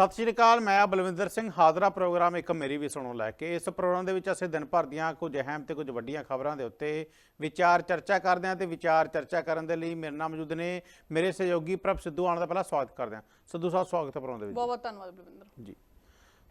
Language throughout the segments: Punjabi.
ਸਤਿ ਸ਼੍ਰੀ ਅਕਾਲ ਮੈਂ ਆ ਬਲਵਿੰਦਰ ਸਿੰਘ। ਹਾਜ਼ਰਾ ਪ੍ਰੋਗਰਾਮ ਇੱਕ ਮੇਰੀ ਵੀ ਸੁਣੋ ਲੈ ਕੇ। ਇਸ ਪ੍ਰੋਗਰਾਮ ਦੇ ਵਿੱਚ ਅਸੀਂ ਦਿਨ ਭਰ ਦੀਆਂ ਕੁਝ ਅਹਿਮ ਤੇ ਕੁਝ ਵੱਡੀਆਂ ਖਬਰਾਂ ਦੇ ਉੱਤੇ ਵਿਚਾਰ ਚਰਚਾ ਕਰਦੇ ਹਾਂ ਤੇ ਵਿਚਾਰ ਚਰਚਾ ਕਰਨ ਦੇ ਲਈ ਮੇਰੇ ਨਾਲ ਮੌਜੂਦ ਨੇ ਮੇਰੇ ਸਹਿਯੋਗੀ ਪ੍ਰਭ ਸਿੱਧੂ ਆਉਣ ਦਾ ਪਹਿਲਾਂ ਸਵਾਗਤ ਕਰਦੇ ਹਾਂ। ਸਿੱਧੂ ਸਾਹਿਬ ਸਵਾਗਤ ਹੈ ਪ੍ਰੋਗਰਾਮ ਦੇ ਵਿੱਚ। ਬਹੁਤ ਬਹੁਤ ਧੰਨਵਾਦ ਬਲਵਿੰਦਰ। ਜੀ।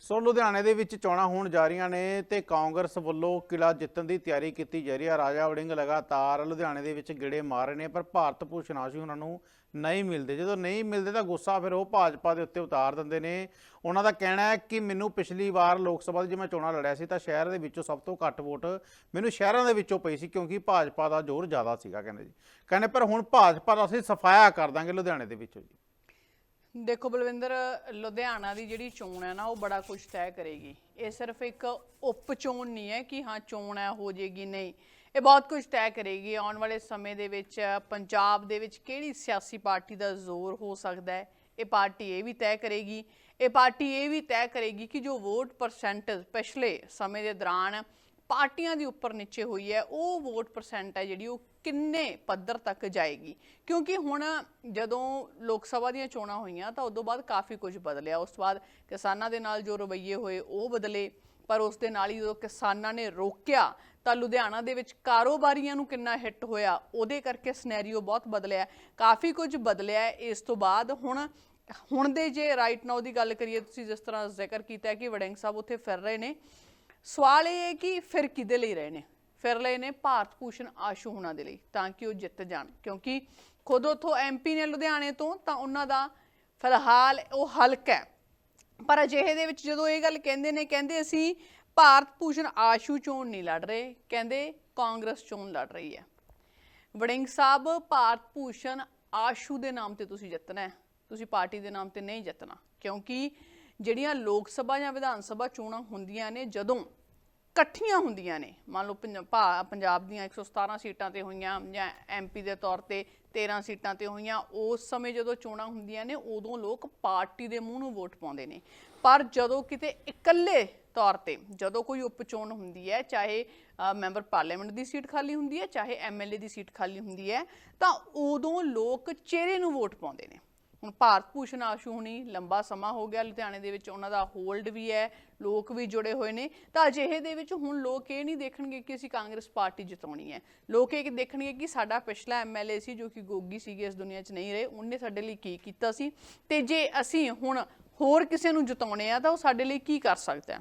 ਸੋ ਲੁਧਿਆਣੇ ਦੇ ਵਿੱਚ ਚੋਣਾਂ ਹੋਣ ਜਾ ਰਹੀਆਂ ਨੇ ਤੇ ਕਾਂਗਰਸ ਵੱਲੋਂ ਕਿਲਾ ਜਿੱਤਣ ਦੀ ਤਿਆਰੀ ਕੀਤੀ ਜਾ ਰਹੀ ਹੈ। ਰਾਜਾ ਵੜਿੰਗ ਲਗਾਤਾਰ ਲੁਧਿਆਣੇ ਦੇ ਵਿੱਚ ਗਿੜੇ ਮਾਰ ਰਹੇ ਨੇ, ਪਰ ਭਾਰਤ ਭੂਸ਼ਣ ਆਸ਼ੂ ਉਹਨਾਂ ਨੂੰ ਨਹੀਂ ਮਿਲਦੇ। ਜਦੋਂ ਨਹੀਂ ਮਿਲਦੇ ਤਾਂ ਗੁੱਸਾ ਫਿਰ ਉਹ ਭਾਜਪਾ ਦੇ ਉੱਤੇ ਉਤਾਰ ਦਿੰਦੇ ਨੇ। ਉਹਨਾਂ ਦਾ ਕਹਿਣਾ ਹੈ ਕਿ ਮੈਨੂੰ ਪਿਛਲੀ ਵਾਰ ਲੋਕ ਸਭਾ ਦੀ ਜੇ ਮੈਂ ਚੋਣਾਂ ਲੜਿਆ ਸੀ ਤਾਂ ਸ਼ਹਿਰ ਦੇ ਵਿੱਚੋਂ ਸਭ ਤੋਂ ਘੱਟ ਵੋਟ ਮੈਨੂੰ ਸ਼ਹਿਰਾਂ ਦੇ ਵਿੱਚੋਂ ਪਈ ਸੀ, ਕਿਉਂਕਿ ਭਾਜਪਾ ਦਾ ਜ਼ੋਰ ਜ਼ਿਆਦਾ ਸੀਗਾ, ਕਹਿੰਦੇ ਜੀ। ਕਹਿੰਦੇ ਪਰ ਹੁਣ ਭਾਜਪਾ ਦਾ ਅਸੀਂ ਸਫਾਇਆ ਕਰ ਦਾਂਗੇ ਲੁਧਿਆਣੇ ਦੇ ਵਿੱਚੋਂ ਜੀ। ਦੇਖੋ ਬਲਵਿੰਦਰ, ਲੁਧਿਆਣਾ ਦੀ ਜਿਹੜੀ ਚੋਣ ਹੈ ਨਾ, ਉਹ ਬੜਾ ਕੁਝ ਤੈਅ ਕਰੇਗੀ। ਇਹ ਸਿਰਫ ਇੱਕ ਉਪ ਚੋਣ ਨਹੀਂ ਹੈ ਕਿ ਹਾਂ, ਚੋਣ ਹੈ, ਹੋ ਜੇਗੀ, ਨਹੀਂ। ਇਹ ਬਹੁਤ ਕੁਝ ਤੈਅ ਕਰੇਗੀ। ਆਉਣ ਵਾਲੇ ਸਮੇਂ ਦੇ ਵਿੱਚ ਪੰਜਾਬ ਦੇ ਵਿੱਚ ਕਿਹੜੀ ਸਿਆਸੀ ਪਾਰਟੀ ਦਾ ਜ਼ੋਰ ਹੋ ਸਕਦਾ ਹੈ? ਇਹ ਪਾਰਟੀ ਇਹ ਵੀ ਤੈਅ ਕਰੇਗੀ। ਇਹ ਪਾਰਟੀ ਇਹ ਵੀ ਤੈਅ ਕਰੇਗੀ ਕਿ ਜੋ ਵੋਟ ਪਰਸੈਂਟੇਜ ਪਿਛਲੇ ਸਮੇਂ ਦੇ ਦੌਰਾਨ ਪਾਰਟੀਆਂ ਦੀ ਉੱਪਰ ਨੀਚੇ ਹੋਈ ਹੈ, ਉਹ ਵੋਟ ਪਰਸੈਂਟ ਹੈ ਜਿਹੜੀ ਉਹ ਕਿੰਨੇ ਪੱਧਰ ਤੱਕ ਜਾਏਗੀ? ਕਿਉਂਕਿ ਹੁਣ ਜਦੋਂ ਲੋਕ ਸਭਾ ਦੀਆਂ ਚੋਣਾਂ ਹੋਈਆਂ ਤਾਂ ਉਦੋਂ ਬਾਅਦ ਕਾਫੀ ਕੁਝ ਬਦਲਿਆ। ਉਸ ਤੋਂ ਬਾਅਦ ਕਿਸਾਨਾਂ ਦੇ ਨਾਲ ਜੋ ਰਵੱਈਏ ਹੋਏ, ਉਹ ਬਦਲੇ। ਪਰ ਉਸ ਦੇ ਨਾਲ ਹੀ ਜਦੋਂ ਕਿਸਾਨਾਂ ਨੇ ਰੋਕਿਆ, ਤਾਂ ਲੁਧਿਆਣਾ ਦੇ ਵਿੱਚ ਕਾਰੋਬਾਰੀਆਂ ਨੂੰ ਕਿੰਨਾ ਹਿੱਟ ਹੋਇਆ, ਉਹਦੇ ਕਰਕੇ ਸਿਨੈਰੀਓ ਬਹੁਤ ਬਦਲਿਆ। ਕਾਫੀ ਕੁਝ ਬਦਲਿਆ ਇਸ ਤੋਂ ਬਾਅਦ ਹੁਣ ਹੁਣ ਦੇ ਜੇ ਰਾਈਟ ਨਾਓ ਦੀ ਗੱਲ ਕਰੀਏ, ਤੁਸੀਂ ਜਿਸ ਤਰ੍ਹਾਂ ਜ਼ਿਕਰ ਕੀਤਾ ਕਿ ਵੜਿੰਗ ਸਾਹਿਬ ਉੱਥੇ ਫਿਰ ਰਹੇ ਨੇ ਸਵਾਲ ਇਹ ਹੈ ਕਿ ਫਿਰ ਕਿਹਦੇ ਲਈ ਰਹੇ ਨੇ? ਫਿਰ ਲਏ ਨੇ ਭਾਰਤ ਭੂਸ਼ਣ ਆਸ਼ੂ ਹੁਣਾਂ ਦੇ ਲਈ ਤਾਂ ਕਿ ਉਹ ਜਿੱਤ ਜਾਣ। ਕਿਉਂਕਿ ਖੁਦ ਉਥੋਂ ਐਮਪੀ ਨੇ ਲੁਧਿਆਣੇ ਤੋਂ ਤਾਂ ਉਹਨਾਂ ਦਾ ਫਿਲਹਾਲ ਉਹ ਹਲਕਾ ਹੈ। ਪਰ ਅਜਿਹੇ ਦੇ ਵਿੱਚ ਜਦੋਂ ਇਹ ਗੱਲ ਕਹਿੰਦੇ ਨੇ, ਕਹਿੰਦੇ ਅਸੀਂ ਭਾਰਤ ਭੂਸ਼ਣ ਆਸ਼ੂ ਚੋਣ ਨਹੀਂ ਲੜ ਰਹੇ, ਕਹਿੰਦੇ ਕਾਂਗਰਸ ਚੋਣ ਲੜ ਰਹੀ ਹੈ। ਵੜਿੰਗ ਸਾਹਿਬ, ਭਾਰਤ ਭੂਸ਼ਣ ਆਸ਼ੂ ਦੇ ਨਾਮ ਤੇ ਤੁਸੀਂ ਜਿੱਤਣਾ ਹੈ। ਤੁਸੀਂ ਪਾਰਟੀ ਦੇ ਨਾਮ ਤੇ ਨਹੀਂ ਜਿੱਤਣਾ। ਕਿਉਂਕਿ ਜਿਹੜੀਆਂ ਲੋਕ ਸਭਾ ਜਾਂ ਵਿਧਾਨ ਸਭਾ ਚੋਣਾਂ ਹੁੰਦੀਆਂ ਨੇ, ਜਦੋਂ ਇਕੱਠੀਆਂ ਹੁੰਦੀਆਂ ਨੇ, ਮੰਨ ਲਓ ਪੰਜ- ਭਾ- ਪੰਜਾਬ ਦੀਆਂ 117 ਸੀਟਾਂ ਤੇ ਹੋਈਆਂ ਜਾਂ ਐਮਪੀ ਦੇ ਤੌਰ ਤੇ 13 ਸੀਟਾਂ ਤੇ ਹੋਈਆਂ, ਉਸ ਸਮੇਂ ਜਦੋਂ ਚੋਣਾਂ ਹੁੰਦੀਆਂ ਨੇ, ਉਦੋਂ ਲੋਕ ਪਾਰਟੀ ਦੇ ਮੂੰਹ ਨੂੰ ਵੋਟ ਪਾਉਂਦੇ ਨੇ। ਪਰ ਜਦੋਂ ਕਿਤੇ ਇਕੱਲੇ ਤੌਰ ਤੇ ਜਦੋਂ ਕੋਈ ਉਪਚੋਣ ਹੁੰਦੀ ਹੈ, ਚਾਹੇ ਮੈਂਬਰ ਪਾਰਲੀਮੈਂਟ ਦੀ ਸੀਟ ਖਾਲੀ ਹੁੰਦੀ ਹੈ, ਚਾਹੇ ਐਮਐਲਏ ਦੀ ਸੀਟ ਖਾਲੀ ਹੁੰਦੀ ਹੈ, ਤਾਂ ਉਦੋਂ ਲੋਕ ਚਿਹਰੇ ਨੂੰ ਵੋਟ ਪਾਉਂਦੇ ਨੇ। ਹੁਣ ਭਾਰਤ ਭੂਸ਼ਣ ਆਸ਼ੂ ਹੁਣੀ ਲੰਬਾ ਸਮਾਂ ਹੋ ਗਿਆ ਲੁਧਿਆਣੇ ਦੇ ਵਿੱਚ, ਉਹਨਾਂ ਦਾ ਹੋਲਡ ਵੀ ਹੈ, ਲੋਕ ਵੀ ਜੁੜੇ ਹੋਏ ਨੇ। ਤਾਂ ਅਜਿਹੇ ਦੇ ਵਿੱਚ ਹੁਣ ਲੋਕ ਇਹ ਨਹੀਂ ਦੇਖਣਗੇ ਕਿ ਅਸੀਂ ਕਾਂਗਰਸ ਪਾਰਟੀ ਜਿਤਾਉਣੀ ਹੈ। ਲੋਕ ਇਹ ਦੇਖਣਗੇ ਕਿ ਸਾਡਾ ਪਿਛਲਾ ਐਮਐਲਏ ਸੀ ਜੋ ਕਿ ਗੋਗੀ ਸੀਗੇ ਇਸ ਦੁਨੀਆ 'ਚ ਨਹੀਂ ਰਹੇ, ਉਹਨੇ ਸਾਡੇ ਲਈ ਕੀ ਕੀਤਾ ਸੀ? ਤੇ ਜੇ ਅਸੀਂ ਹੁਣ ਹੋਰ ਕਿਸੇ ਨੂੰ ਜਿਤਾਉਣੇ ਆ ਤਾਂ ਉਹ ਸਾਡੇ ਲਈ ਕੀ ਕਰ ਸਕਦਾ ਹੈ?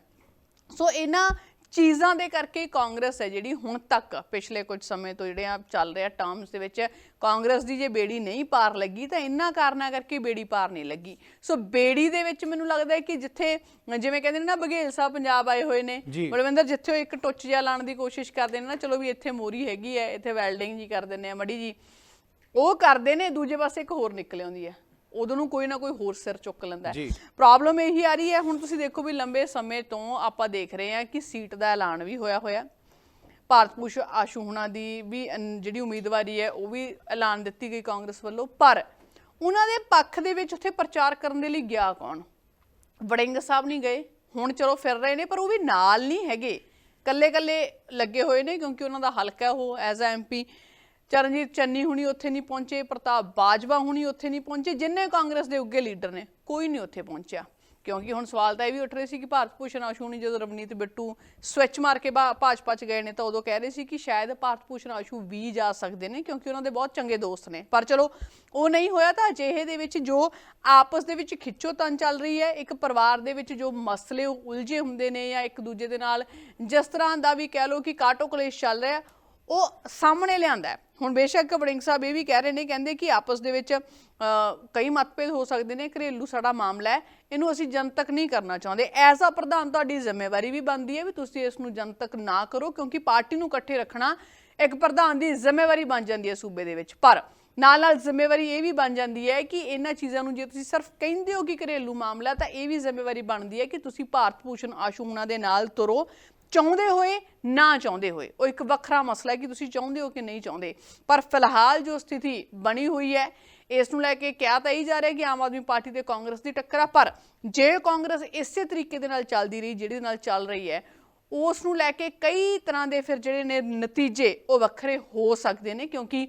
ਸੋ ਇਹਨਾਂ ਚੀਜ਼ਾਂ ਦੇ ਕਰਕੇ ਕਾਂਗਰਸ ਹੈ ਜਿਹੜੀ ਹੁਣ ਤੱਕ ਪਿਛਲੇ ਕੁਝ ਸਮੇਂ ਤੋਂ ਜਿਹੜੇ ਆ ਚੱਲ ਰਿਹਾ ਟਰਮਸ ਦੇ ਵਿੱਚ ਕਾਂਗਰਸ ਦੀ ਜੇ ਬੇੜੀ ਨਹੀਂ ਪਾਰ ਲੱਗੀ ਤਾਂ ਇਹਨਾਂ ਕਾਰਨਾਂ ਕਰਕੇ ਬੇੜੀ ਪਾਰ ਨਹੀਂ ਲੱਗੀ। ਸੋ ਬੇੜੀ ਦੇ ਵਿੱਚ ਮੈਨੂੰ ਲੱਗਦਾ ਹੈ ਕਿ ਜਿੱਥੇ ਜਿਵੇਂ ਕਹਿੰਦੇ ਨੇ ਨਾ ਬਘੇਲ ਸਾਹਿਬ ਪੰਜਾਬ ਆਏ ਹੋਏ ਨੇ। ਬਲਵਿੰਦਰ ਜਿੱਥੇ ਉਹ ਇੱਕ ਟੁੱਚ ਜਿਹਾ ਲਾਉਣ ਦੀ ਕੋਸ਼ਿਸ਼ ਕਰਦੇ ਨੇ ਨਾ ਚਲੋ ਵੀ ਇੱਥੇ ਮੋਰੀ ਹੈਗੀ ਹੈ ਇੱਥੇ ਵੈਲਡਿੰਗ ਜੀ ਕਰ ਦਿੰਦੇ ਆ ਮੜੀ ਜੀ। ਉਹ ਕਰਦੇ ਨੇ ਦੂਜੇ ਪਾਸੇ ਇੱਕ ਹੋਰ ਨਿਕਲ ਆਉਂਦੀ ਹੈ। ਉਦੋਂ ਨੂੰ ਕੋਈ ਨਾ ਕੋਈ ਹੋਰ ਸਿਰ ਚੁੱਕ ਲੈਂਦਾ ਹੈ। ਪ੍ਰੋਬਲਮ ਇਹੀ ਆ ਰਹੀ ਹੈ ਹੁਣ ਤੁਸੀਂ ਦੇਖੋ ਵੀ ਲੰਬੇ ਸਮੇਂ ਤੋਂ ਆਪਾਂ ਦੇਖ ਰਹੇ ਹਾਂ ਕਿ ਸੀਟ ਦਾ ਐਲਾਨ ਵੀ ਹੋਇਆ ਹੋਇਆ। ਭਾਰਤ ਭੂਸ਼ਣ ਆਸ਼ੂ ਹੁਣਾਂ ਦੀ ਵੀ ਜਿਹੜੀ ਉਮੀਦਵਾਰੀ ਹੈ ਉਹ ਵੀ ਐਲਾਨ ਦਿੱਤੀ ਗਈ ਕਾਂਗਰਸ ਵੱਲੋਂ। ਪਰ ਉਹਨਾਂ ਦੇ ਪੱਖ ਦੇ ਵਿੱਚ ਉੱਥੇ ਪ੍ਰਚਾਰ ਕਰਨ ਦੇ ਲਈ ਗਿਆ ਕੌਣ? ਵੜਿੰਗ ਸਾਹਿਬ ਨਹੀਂ ਗਏ ਹੁਣ ਚਲੋ ਫਿਰ ਰਹੇ ਨੇ ਪਰ ਉਹ ਵੀ ਨਾਲ ਨਹੀਂ ਹੈਗੇ। ਕੱਲੇ ਕੱਲੇ ਲੱਗੇ ਹੋਏ ਨੇ ਕਿਉਂਕਿ ਉਹਨਾਂ ਦਾ ਹਲਕਾ ਉਹ as a MP Charanjit Channi ਹੁਣੀ ਉੱਥੇ ਨਹੀਂ ਪਹੁੰਚੇ, ਪ੍ਰਤਾਪ ਬਾਜਵਾ ਹੁਣੀ ਉੱਥੇ ਨਹੀਂ ਪਹੁੰਚੇ, ਜਿੰਨੇ ਕਾਂਗਰਸ ਦੇ ਉੱਗੇ ਲੀਡਰ ਨੇ, ਕੋਈ ਨਹੀਂ ਉੱਥੇ ਪਹੁੰਚਿਆ। ਕਿਉਂਕਿ ਹੁਣ ਸਵਾਲ ਤਾਂ ਇਹ ਵੀ ਉੱਠ ਰਹੇ ਸੀ ਕਿ ਭਾਰਤ ਭੂਸ਼ਣ ਆਸ਼ੂ ਹੁਣੀ ਜਦੋਂ ਰਵਨੀਤ ਬਿੱਟੂ ਸਵਿਚ ਮਾਰ ਕੇ ਭਾ- ਭਾਜਪਾ ਚ ਗਏ ਨੇ ਤਾਂ ਉਦੋਂ ਕਹਿ ਰਹੇ ਸੀ ਕਿ ਸ਼ਾਇਦ ਭਾਰਤ ਭੂਸ਼ਣ ਆਸ਼ੂ ਵੀ ਜਾ ਸਕਦੇ ਨੇ, ਕਿਉਂਕਿ ਉਹਨਾਂ ਦੇ ਬਹੁਤ ਚੰਗੇ ਦੋਸਤ ਨੇ। ਪਰ ਚਲੋ, ਉਹ ਨਹੀਂ ਹੋਇਆ ਤਾਂ ਅਜਿਹੇ ਦੇ ਵਿੱਚ ਜੋ ਆਪਸ ਦੇ ਵਿੱਚ ਖਿੱਚੋ ਤਨ ਚੱਲ ਰਹੀ ਹੈ, ਇੱਕ ਪਰਿਵਾਰ ਦੇ ਵਿੱਚ ਜੋ ਮਸਲੇ ਉਲਝੇ ਹੁੰਦੇ ਨੇ ਜਾਂ ਇੱਕ ਦੂਜੇ ਦੇ ਨਾਲ, ਜਿਸ ਤਰ੍ਹਾਂ ਦਾ ਵੀ ਕਹਿ ਲਓ ਕਿ ਕਾਟੋ ਕਲੇਸ਼ ਚੱਲ ਰਿਹਾ ਉਹ ਸਾਹਮਣੇ ਲਿਆਂਦਾ ਹੈ। ਹੁਣ ਬੇਸ਼ੱਕ ਵੜਿੰਗ ਸਾਹਿਬ ਇਹ ਵੀ ਕਹਿ ਰਹੇ ਨੇ, ਕਹਿੰਦੇ ਕਿ ਆਪਸ ਦੇ ਵਿੱਚ ਕਈ ਮਤਭੇਦ ਹੋ ਸਕਦੇ ਨੇ, ਘਰੇਲੂ ਸਾਡਾ ਮਾਮਲਾ ਹੈ, ਇਹਨੂੰ ਅਸੀਂ ਜਨਤਕ ਨਹੀਂ ਕਰਨਾ ਚਾਹੁੰਦੇ। ਐਜ਼ ਆ ਪ੍ਰਧਾਨ ਤੁਹਾਡੀ ਜ਼ਿੰਮੇਵਾਰੀ ਵੀ ਬਣਦੀ ਹੈ ਵੀ ਤੁਸੀਂ ਇਸ ਨੂੰ ਜਨਤਕ ਨਾ ਕਰੋ, ਕਿਉਂਕਿ ਪਾਰਟੀ ਨੂੰ ਇਕੱਠੇ ਰੱਖਣਾ ਇੱਕ ਪ੍ਰਧਾਨ ਦੀ ਜ਼ਿੰਮੇਵਾਰੀ ਬਣ ਜਾਂਦੀ ਹੈ ਸੂਬੇ ਦੇ ਵਿੱਚ। ਪਰ ਨਾਲ ਨਾਲ ਜ਼ਿੰਮੇਵਾਰੀ ਇਹ ਵੀ ਬਣ ਜਾਂਦੀ ਹੈ ਕਿ ਇਹਨਾਂ ਚੀਜ਼ਾਂ ਨੂੰ ਜੇ ਤੁਸੀਂ ਸਿਰਫ ਕਹਿੰਦੇ ਹੋ ਕਿ ਘਰੇਲੂ ਮਾਮਲਾ ਤਾਂ ਇਹ ਵੀ ਜ਼ਿੰਮੇਵਾਰੀ ਬਣਦੀ ਹੈ ਕਿ ਤੁਸੀਂ ਭਾਰਤ ਭੂਸ਼ਣ ਆਸ਼ੂ ਹੁਣਾਂ ਦੇ ਨਾਲ ਤੁਰੋ ਚਾਹੁੰਦੇ ਹੋਏ, ਨਾ ਚਾਹੁੰਦੇ ਹੋਏ। ਉਹ ਇੱਕ ਵੱਖਰਾ ਮਸਲਾ ਹੈ ਕਿ ਤੁਸੀਂ ਚਾਹੁੰਦੇ ਹੋ ਕਿ ਨਹੀਂ ਚਾਹੁੰਦੇ। ਪਰ ਫਿਲਹਾਲ ਜੋ ਸਥਿਤੀ ਬਣੀ ਹੋਈ ਹੈ, ਇਸ ਨੂੰ ਲੈ ਕੇ ਕਿਹਾ ਤਾਂ ਇਹ ਜਾ ਰਿਹਾ ਕਿ ਆਮ ਆਦਮੀ ਪਾਰਟੀ ਤੇ ਕਾਂਗਰਸ ਦੀ ਟੱਕਰ ਆ। ਪਰ ਜੇ ਕਾਂਗਰਸ ਇਸੇ ਤਰੀਕੇ ਦੇ ਨਾਲ ਚੱਲਦੀ ਰਹੀ, ਜਿਹੜੀ ਨਾਲ ਚੱਲ ਰਹੀ ਹੈ, ਉਸ ਨੂੰ ਲੈ ਕੇ ਕਈ ਤਰ੍ਹਾਂ ਦੇ ਫਿਰ ਜਿਹੜੇ ਨੇ ਨਤੀਜੇ ਉਹ ਵੱਖਰੇ ਹੋ ਸਕਦੇ ਨੇ। ਕਿਉਂਕਿ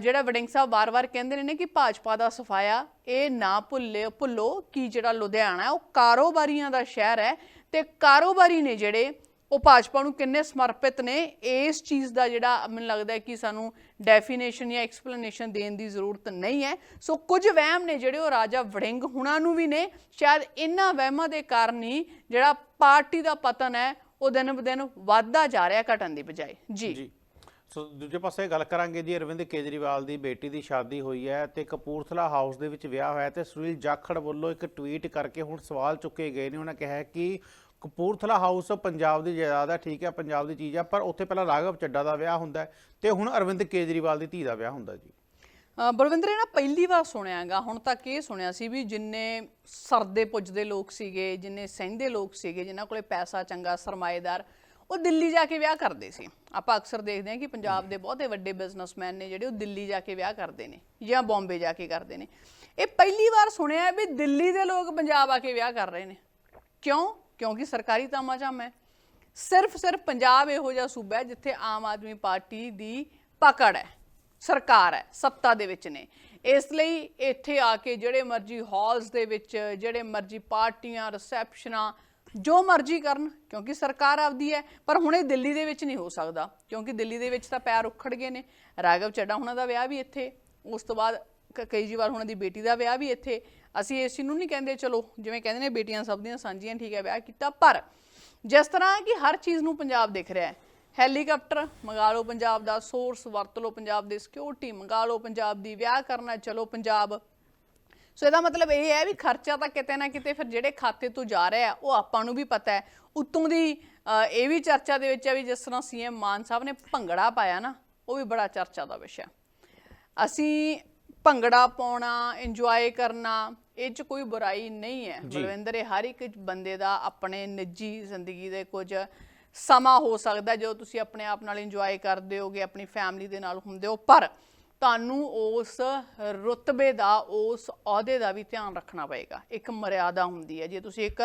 ਜਿਹੜਾ ਵਡਿੰਗ ਸਾਹਿਬ ਵਾਰ-ਵਾਰ ਕਹਿੰਦੇ ਨੇ ਕਿ ਭਾਜਪਾ ਦਾ ਸਫਾਇਆ ਇਹ ਨਾ ਭੁੱਲੇ, ਭੁੱਲੋ ਕਿ ਜਿਹੜਾ ਲੁਧਿਆਣਾ ਉਹ ਕਾਰੋਬਾਰੀਆਂ ਦਾ ਸ਼ਹਿਰ ਹੈ। ਤੇ ਕਾਰੋਬਾਰੀ ਨੇ ਜਿਹੜੇ ਉਹ ਭਾਜਪਾ ਨੂੰ ਕਿੰਨੇ ਸਮਰਪਿਤ ਨੇ, ਇਸ ਚੀਜ਼ ਦਾ ਜਿਹੜਾ ਮੈਨੂੰ ਲੱਗਦਾ ਹੈ ਕਿ ਸਾਨੂੰ ਡੈਫੀਨੇਸ਼ਨ ਜਾਂ ਐਕਸਪਲੇਨੇਸ਼ਨ ਦੇਣ ਦੀ ਜ਼ਰੂਰਤ ਨਹੀਂ ਹੈ। ਸੋ ਕੁਝ ਵਹਿਮ ਨੇ ਜਿਹੜੇ ਉਹ ਰਾਜਾ ਵੜਿੰਗ ਹੁਣਾਂ ਨੂੰ ਵੀ ਨੇ, ਸ਼ਾਇਦ ਇਹਨਾਂ ਵਹਿਮਾਂ ਦੇ ਕਾਰਨ ਹੀ ਜਿਹੜਾ ਪਾਰਟੀ ਦਾ ਪਤਨ ਹੈ, ਉਹ ਦਿਨ ਬ ਦਿਨ ਵੱਧਦਾ ਜਾ ਰਿਹਾ ਘਟਣ ਦੀ ਬਜਾਏ। ਜੀ। ਜੀ। ਸੋ ਦੂਜੇ ਪਾਸੇ ਗੱਲ ਕਰਾਂਗੇ ਜੀ ਅਰਵਿੰਦ ਕੇਜਰੀਵਾਲ ਦੀ ਬੇਟੀ ਦੀ ਸ਼ਾਦੀ ਹੋਈ ਹੈ ਤੇ ਕਪੂਰਥਲਾ ਹਾਊਸ ਦੇ ਵਿੱਚ ਵਿਆਹ ਹੋਇਆ ਤੇ ਸੁਨੀਲ ਜਾਖੜ ਵੱਲੋਂ ਇੱਕ ਟਵੀਟ ਕਰਕੇ ਹੁਣ ਸਵਾਲ ਚੁੱਕੇ ਗਏ ਨੇ। ਉਹਨਾਂ ਕਿਹਾ ਕਿ ਕਪੂਰਥਲਾ ਹਾਊਸ ਪੰਜਾਬ ਦੀ ਜਾਇਦਾਦ ਹੈ, ਠੀਕ ਹੈ, ਪੰਜਾਬ ਦੀ ਚੀਜ਼ ਹੈ, ਪਰ ਉੱਥੇ ਪਹਿਲਾਂ ਰਾਘਵ ਚੱਡਾ ਦਾ ਵਿਆਹ ਹੁੰਦਾ ਹੈ ਤੇ ਹੁਣ ਅਰਵਿੰਦ ਕੇਜਰੀਵਾਲ ਦੀ ਧੀ ਦਾ ਵਿਆਹ ਹੁੰਦਾ ਜੀ। ਬਲਵਿੰਦਰ, ਇਹ ਨਾ ਪਹਿਲੀ ਵਾਰ ਸੁਣਿਆਗਾ, ਹੁਣ ਤੱਕ ਇਹ ਸੁਣਿਆ ਸੀ ਵੀ ਜਿੰਨੇ ਸਰਦੇ ਪੁੱਜਦੇ ਲੋਕ ਸੀਗੇ, ਜਿੰਨੇ ਸਹਿੰਦੇ ਲੋਕ ਸੀਗੇ, ਜਿਨ੍ਹਾਂ ਕੋਲੇ ਪੈਸਾ ਚੰਗਾ, ਸਰਮਾਏਦਾਰ ਉਹ ਦਿੱਲੀ ਜਾ ਕੇ ਵਿਆਹ ਕਰਦੇ ਸੀ। ਆਪਾਂ ਅਕਸਰ ਦੇਖਦੇ ਹਾਂ ਕਿ ਪੰਜਾਬ ਦੇ ਬਹੁਤੇ ਵੱਡੇ ਬਿਜ਼ਨਸਮੈਨ ਨੇ ਜਿਹੜੇ ਉਹ ਦਿੱਲੀ ਜਾ ਕੇ ਵਿਆਹ ਕਰਦੇ ਨੇ ਜਾਂ ਬੰਬੇ ਜਾ ਕੇ ਕਰਦੇ ਨੇ। ਇਹ ਪਹਿਲੀ ਵਾਰ ਸੁਣਿਆ ਵੀ ਦਿੱਲੀ ਦੇ ਲੋਕ ਪੰਜਾਬ ਆ ਕੇ ਵਿਆਹ ਕਰ ਰਹੇ ਨੇ। ਕਿਉਂ? ਕਿਉਂਕਿ ਸਰਕਾਰੀ ਤਾਮਾਝਾਮ ਹੈ। ਸਿਰਫ ਸਿਰਫ ਪੰਜਾਬ ਇਹੋ ਜਿਹਾ ਸੂਬਾ ਹੈ ਜਿੱਥੇ ਆਮ ਆਦਮੀ ਪਾਰਟੀ ਦੀ ਪਕੜ ਹੈ। ਸਰਕਾਰ ਹੈ, ਸੱਤਾ ਦੇ ਵਿੱਚ ਨੇ। ਇਸ ਲਈ ਇੱਥੇ ਆ ਕੇ ਜਿਹੜੇ ਮਰਜ਼ੀ ਹਾਲਸ ਦੇ ਵਿੱਚ, ਜਿਹੜੇ ਮਰਜ਼ੀ ਪਾਰਟੀਆਂ ਰਿਸੈਪਸ਼ਨਾਂ ਜੋ ਮਰਜ਼ੀ ਕਰਨ, ਕਿਉਂਕਿ ਸਰਕਾਰ ਆਪਦੀ ਹੈ, ਪਰ ਹੁਣ ਇਹ ਦਿੱਲੀ ਦੇ ਵਿੱਚ ਨਹੀਂ ਹੋ ਸਕਦਾ, ਕਿਉਂਕਿ ਦਿੱਲੀ ਦੇ ਵਿੱਚ ਤਾਂ ਪੈਰ ਉਖੜ ਗਏ ਨੇ। ਰਾਘਵ ਚੱਡਾ ਹੁਣਾਂ ਦਾ ਵਿਆਹ ਵੀ ਇੱਥੇ, ਉਸ ਤੋਂ ਬਾਅਦ ਕ- ਕਈ ਜੀ ਹੁਣਾਂ ਦੀ ਬੇਟੀ ਦਾ ਵਿਆਹ ਵੀ ਇੱਥੇ। ਅਸੀਂ ਇਸ ਨੂੰ ਨਹੀਂ ਕਹਿੰਦੇ, ਚਲੋ, ਜਿਵੇਂ ਕਹਿੰਦੇ ਨੇ, ਬੇਟੀਆਂ ਸਭ ਦੀਆਂ ਸਾਂਝੀਆਂ, ਠੀਕ ਹੈ, ਵਿਆਹ ਕੀਤਾ, ਪਰ ਜਿਸ ਤਰ੍ਹਾਂ ਕਿ ਹਰ ਚੀਜ਼ ਨੂੰ ਪੰਜਾਬ ਦੇਖ ਰਿਹਾ ਹੈ, ਹੈਲੀਕਾਪਟਰ, ਮੰਗਾ ਲਓ ਪੰਜਾਬ ਦਾ ਸੋਰਸ ਵਰਤ ਲਓ ਪੰਜਾਬ ਦੇ ਸਿਕਿਉਰਿਟੀ ਮੰਗਾ ਲਓ ਪੰਜਾਬ ਦੀ ਵਿਆਹ ਕਰਨਾ, ਚਲੋ ਪੰਜਾਬ ਸੋ ਇਹਦਾ ਮਤਲਬ ਇਹ ਹੈ ਵੀ ਖਰਚਾ ਤਾਂ ਕਿਤੇ ਨਾ ਕਿਤੇ ਫਿਰ ਜਿਹੜੇ ਖਾਤੇ ਤੋਂ ਜਾ ਰਿਹਾ ਉਹ ਆਪਾਂ ਨੂੰ ਵੀ ਪਤਾ ਹੈ। ਉਤੋਂ ਦੀ ਇਹ ਵੀ ਚਰਚਾ ਦੇ ਵਿੱਚ ਹੈ ਵੀ ਜਿਸ ਤਰ੍ਹਾਂ ਸੀਐਮ ਮਾਨ ਸਾਹਿਬ ਨੇ ਭੰਗੜਾ ਪਾਇਆ ਨਾ ਉਹ ਵੀ ਬੜਾ ਚਰਚਾ ਦਾ ਵਿਸ਼ਾ ਅਸੀਂ ਭੰਗੜਾ ਪਾਉਣਾ ਇੰਜੋਏ ਕਰਨਾ ਇਹ 'ਚ ਕੋਈ ਬੁਰਾਈ ਨਹੀਂ ਹੈ। ਬਲਵਿੰਦਰ ਇਹ ਹਰ ਇੱਕ ਬੰਦੇ ਦਾ ਆਪਣੇ ਨਿੱਜੀ ਜ਼ਿੰਦਗੀ ਦੇ ਕੁਝ ਸਮਾਂ ਹੋ ਸਕਦਾ ਜੋ ਤੁਸੀਂ ਆਪਣੇ ਆਪ ਨਾਲ ਇੰਜੋਏ ਕਰਦੇ ਹੋਗੇ ਆਪਣੀ ਫੈਮਿਲੀ ਦੇ ਨਾਲ ਹੁੰਦੇ ਹੋ। ਪਰ ਤੁਹਾਨੂੰ ਉਸ ਰੁਤਬੇ ਦਾ, ਉਸ ਅਹੁਦੇ ਦਾ ਵੀ ਧਿਆਨ ਰੱਖਣਾ ਪਏਗਾ। ਇੱਕ ਮਰਿਆਦਾ ਹੁੰਦੀ ਹੈ। ਜੇ ਤੁਸੀਂ ਇੱਕ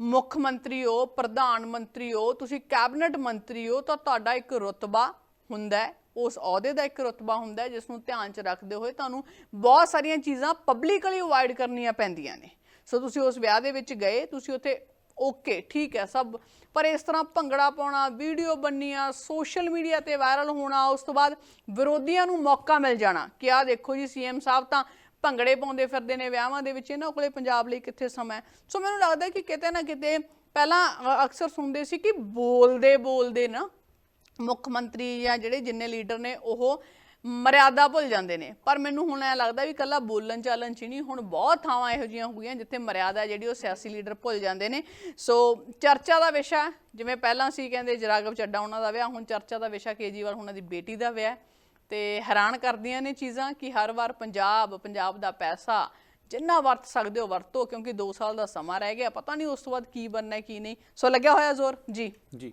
ਮੁੱਖ ਮੰਤਰੀ ਹੋ, ਪ੍ਰਧਾਨ ਮੰਤਰੀ ਹੋ, ਤੁਸੀਂ ਕੈਬਨਿਟ ਮੰਤਰੀ ਹੋ, ਤਾਂ ਤੁਹਾਡਾ ਇੱਕ ਰੁਤਬਾ ਹੁੰਦਾ ਹੈ। ਉਸ ਅਹੁਦੇ ਦਾ ਇੱਕ ਰੁਤਬਾ ਹੁੰਦਾ ਹੈ ਜਿਸ ਨੂੰ ਧਿਆਨ 'ਚ ਰੱਖਦੇ ਹੋਏ ਤੁਹਾਨੂੰ ਬਹੁਤ ਸਾਰੀਆਂ ਚੀਜ਼ਾਂ ਪਬਲਿਕਲੀ ਅਵੋਇਡ ਕਰਨੀਆਂ ਪੈਂਦੀਆਂ ਨੇ। ਸੋ ਤੁਸੀਂ ਉਸ ਵਿਆਹ ਦੇ ਵਿੱਚ ਗਏ, ਤੁਸੀਂ ਉੱਥੇ ਓਕੇ, ਠੀਕ ਹੈ ਸਭ। ਪਰ ਇਸ ਤਰ੍ਹਾਂ ਭੰਗੜਾ ਪਾਉਣਾ, ਵੀਡੀਓ ਬੰਨੀਆਂ ਸੋਸ਼ਲ ਮੀਡੀਆ ਤੇ ਵਾਇਰਲ ਹੋਣਾ, ਉਸ ਤੋਂ ਬਾਅਦ ਵਿਰੋਧੀਆਂ ਨੂੰ ਮੌਕਾ ਮਿਲ ਜਾਣਾ ਕਿ ਆਹ ਦੇਖੋ ਜੀ ਸੀਐਮ ਸਾਹਿਬ ਤਾਂ ਭੰਗੜੇ ਪਾਉਂਦੇ ਫਿਰਦੇ ਨੇ, ਵਿਆਹਾਂ ਦੇ ਵਿੱਚ ਇਹਨਾਂ ਕੋਲੇ ਪੰਜਾਬ ਲਈ ਕਿੱਥੇ ਸਮਾਂ ਸੋ ਮੈਨੂੰ ਲੱਗਦਾ ਕਿ ਕਿਤੇ ਨਾ ਕਿਤੇ ਪਹਿਲਾਂ ਅਕਸਰ ਸੁਣਦੇ ਸੀ ਕਿ ਬੋਲਦੇ ਬੋਲਦੇ ਨਾ ਮੁੱਖ ਮੰਤਰੀ ਜਾਂ ਜਿਹੜੇ ਜਿੰਨੇ ਲੀਡਰ ਨੇ, ਉਹ ਮਰਿਆਦਾ ਭੁੱਲ ਜਾਂਦੇ ਨੇ। ਪਰ ਮੈਨੂੰ ਹੁਣ ਐ ਲੱਗਦਾ ਵੀ ਕੱਲਾ ਬੋਲਣ ਚਾਲਣ ਚ ਨਹੀਂ, ਹੁਣ ਬਹੁਤ ਥਾਵਾਂ ਇਹੋ ਜਿਹੀਆਂ ਹੋ ਗਈਆਂ ਜਿੱਥੇ ਮਰਿਆਦਾ ਜਿਹੜੀ ਉਹ ਸਿਆਸੀ ਲੀਡਰ ਭੁੱਲ ਜਾਂਦੇ ਨੇ। ਸੋ ਚਰਚਾ ਦਾ ਵਿਸ਼ਾ, ਜਿਵੇਂ ਪਹਿਲਾਂ ਸੀ ਕਹਿੰਦੇ ਜਰਾਗਵ ਚੱਡਾ ਉਹਨਾਂ ਦਾ ਵਿਆਹ, ਹੁਣ ਚਰਚਾ ਦਾ ਵਿਸ਼ਾ ਕੇਜੀਵਾਲ ਉਹਨਾਂ ਦੀ ਬੇਟੀ ਦਾ ਵਿਆਹ ਹੈ। ਤੇ ਹੈਰਾਨ ਕਰਦੀਆਂ ਨੇ ਚੀਜ਼ਾਂ ਕਿ ਹਰ ਵਾਰ ਪੰਜਾਬ ਪੰਜਾਬ ਦਾ ਪੈਸਾ ਜਿੰਨਾ ਵਰਤ ਸਕਦੇ ਹੋ ਵਰਤੋ, ਕਿਉਂਕਿ 2 ਸਾਲ ਦਾ ਸਮਾਂ ਰਹਿ ਗਿਆ, ਪਤਾ ਨਹੀਂ ਉਸ ਤੋਂ ਬਾਅਦ ਕੀ ਬਣਨਾ ਕੀ ਨਹੀਂ। ਸੋ ਲੱਗਿਆ ਹੋਇਆ ਜ਼ੋਰ? ਜੀ। ਜੀ।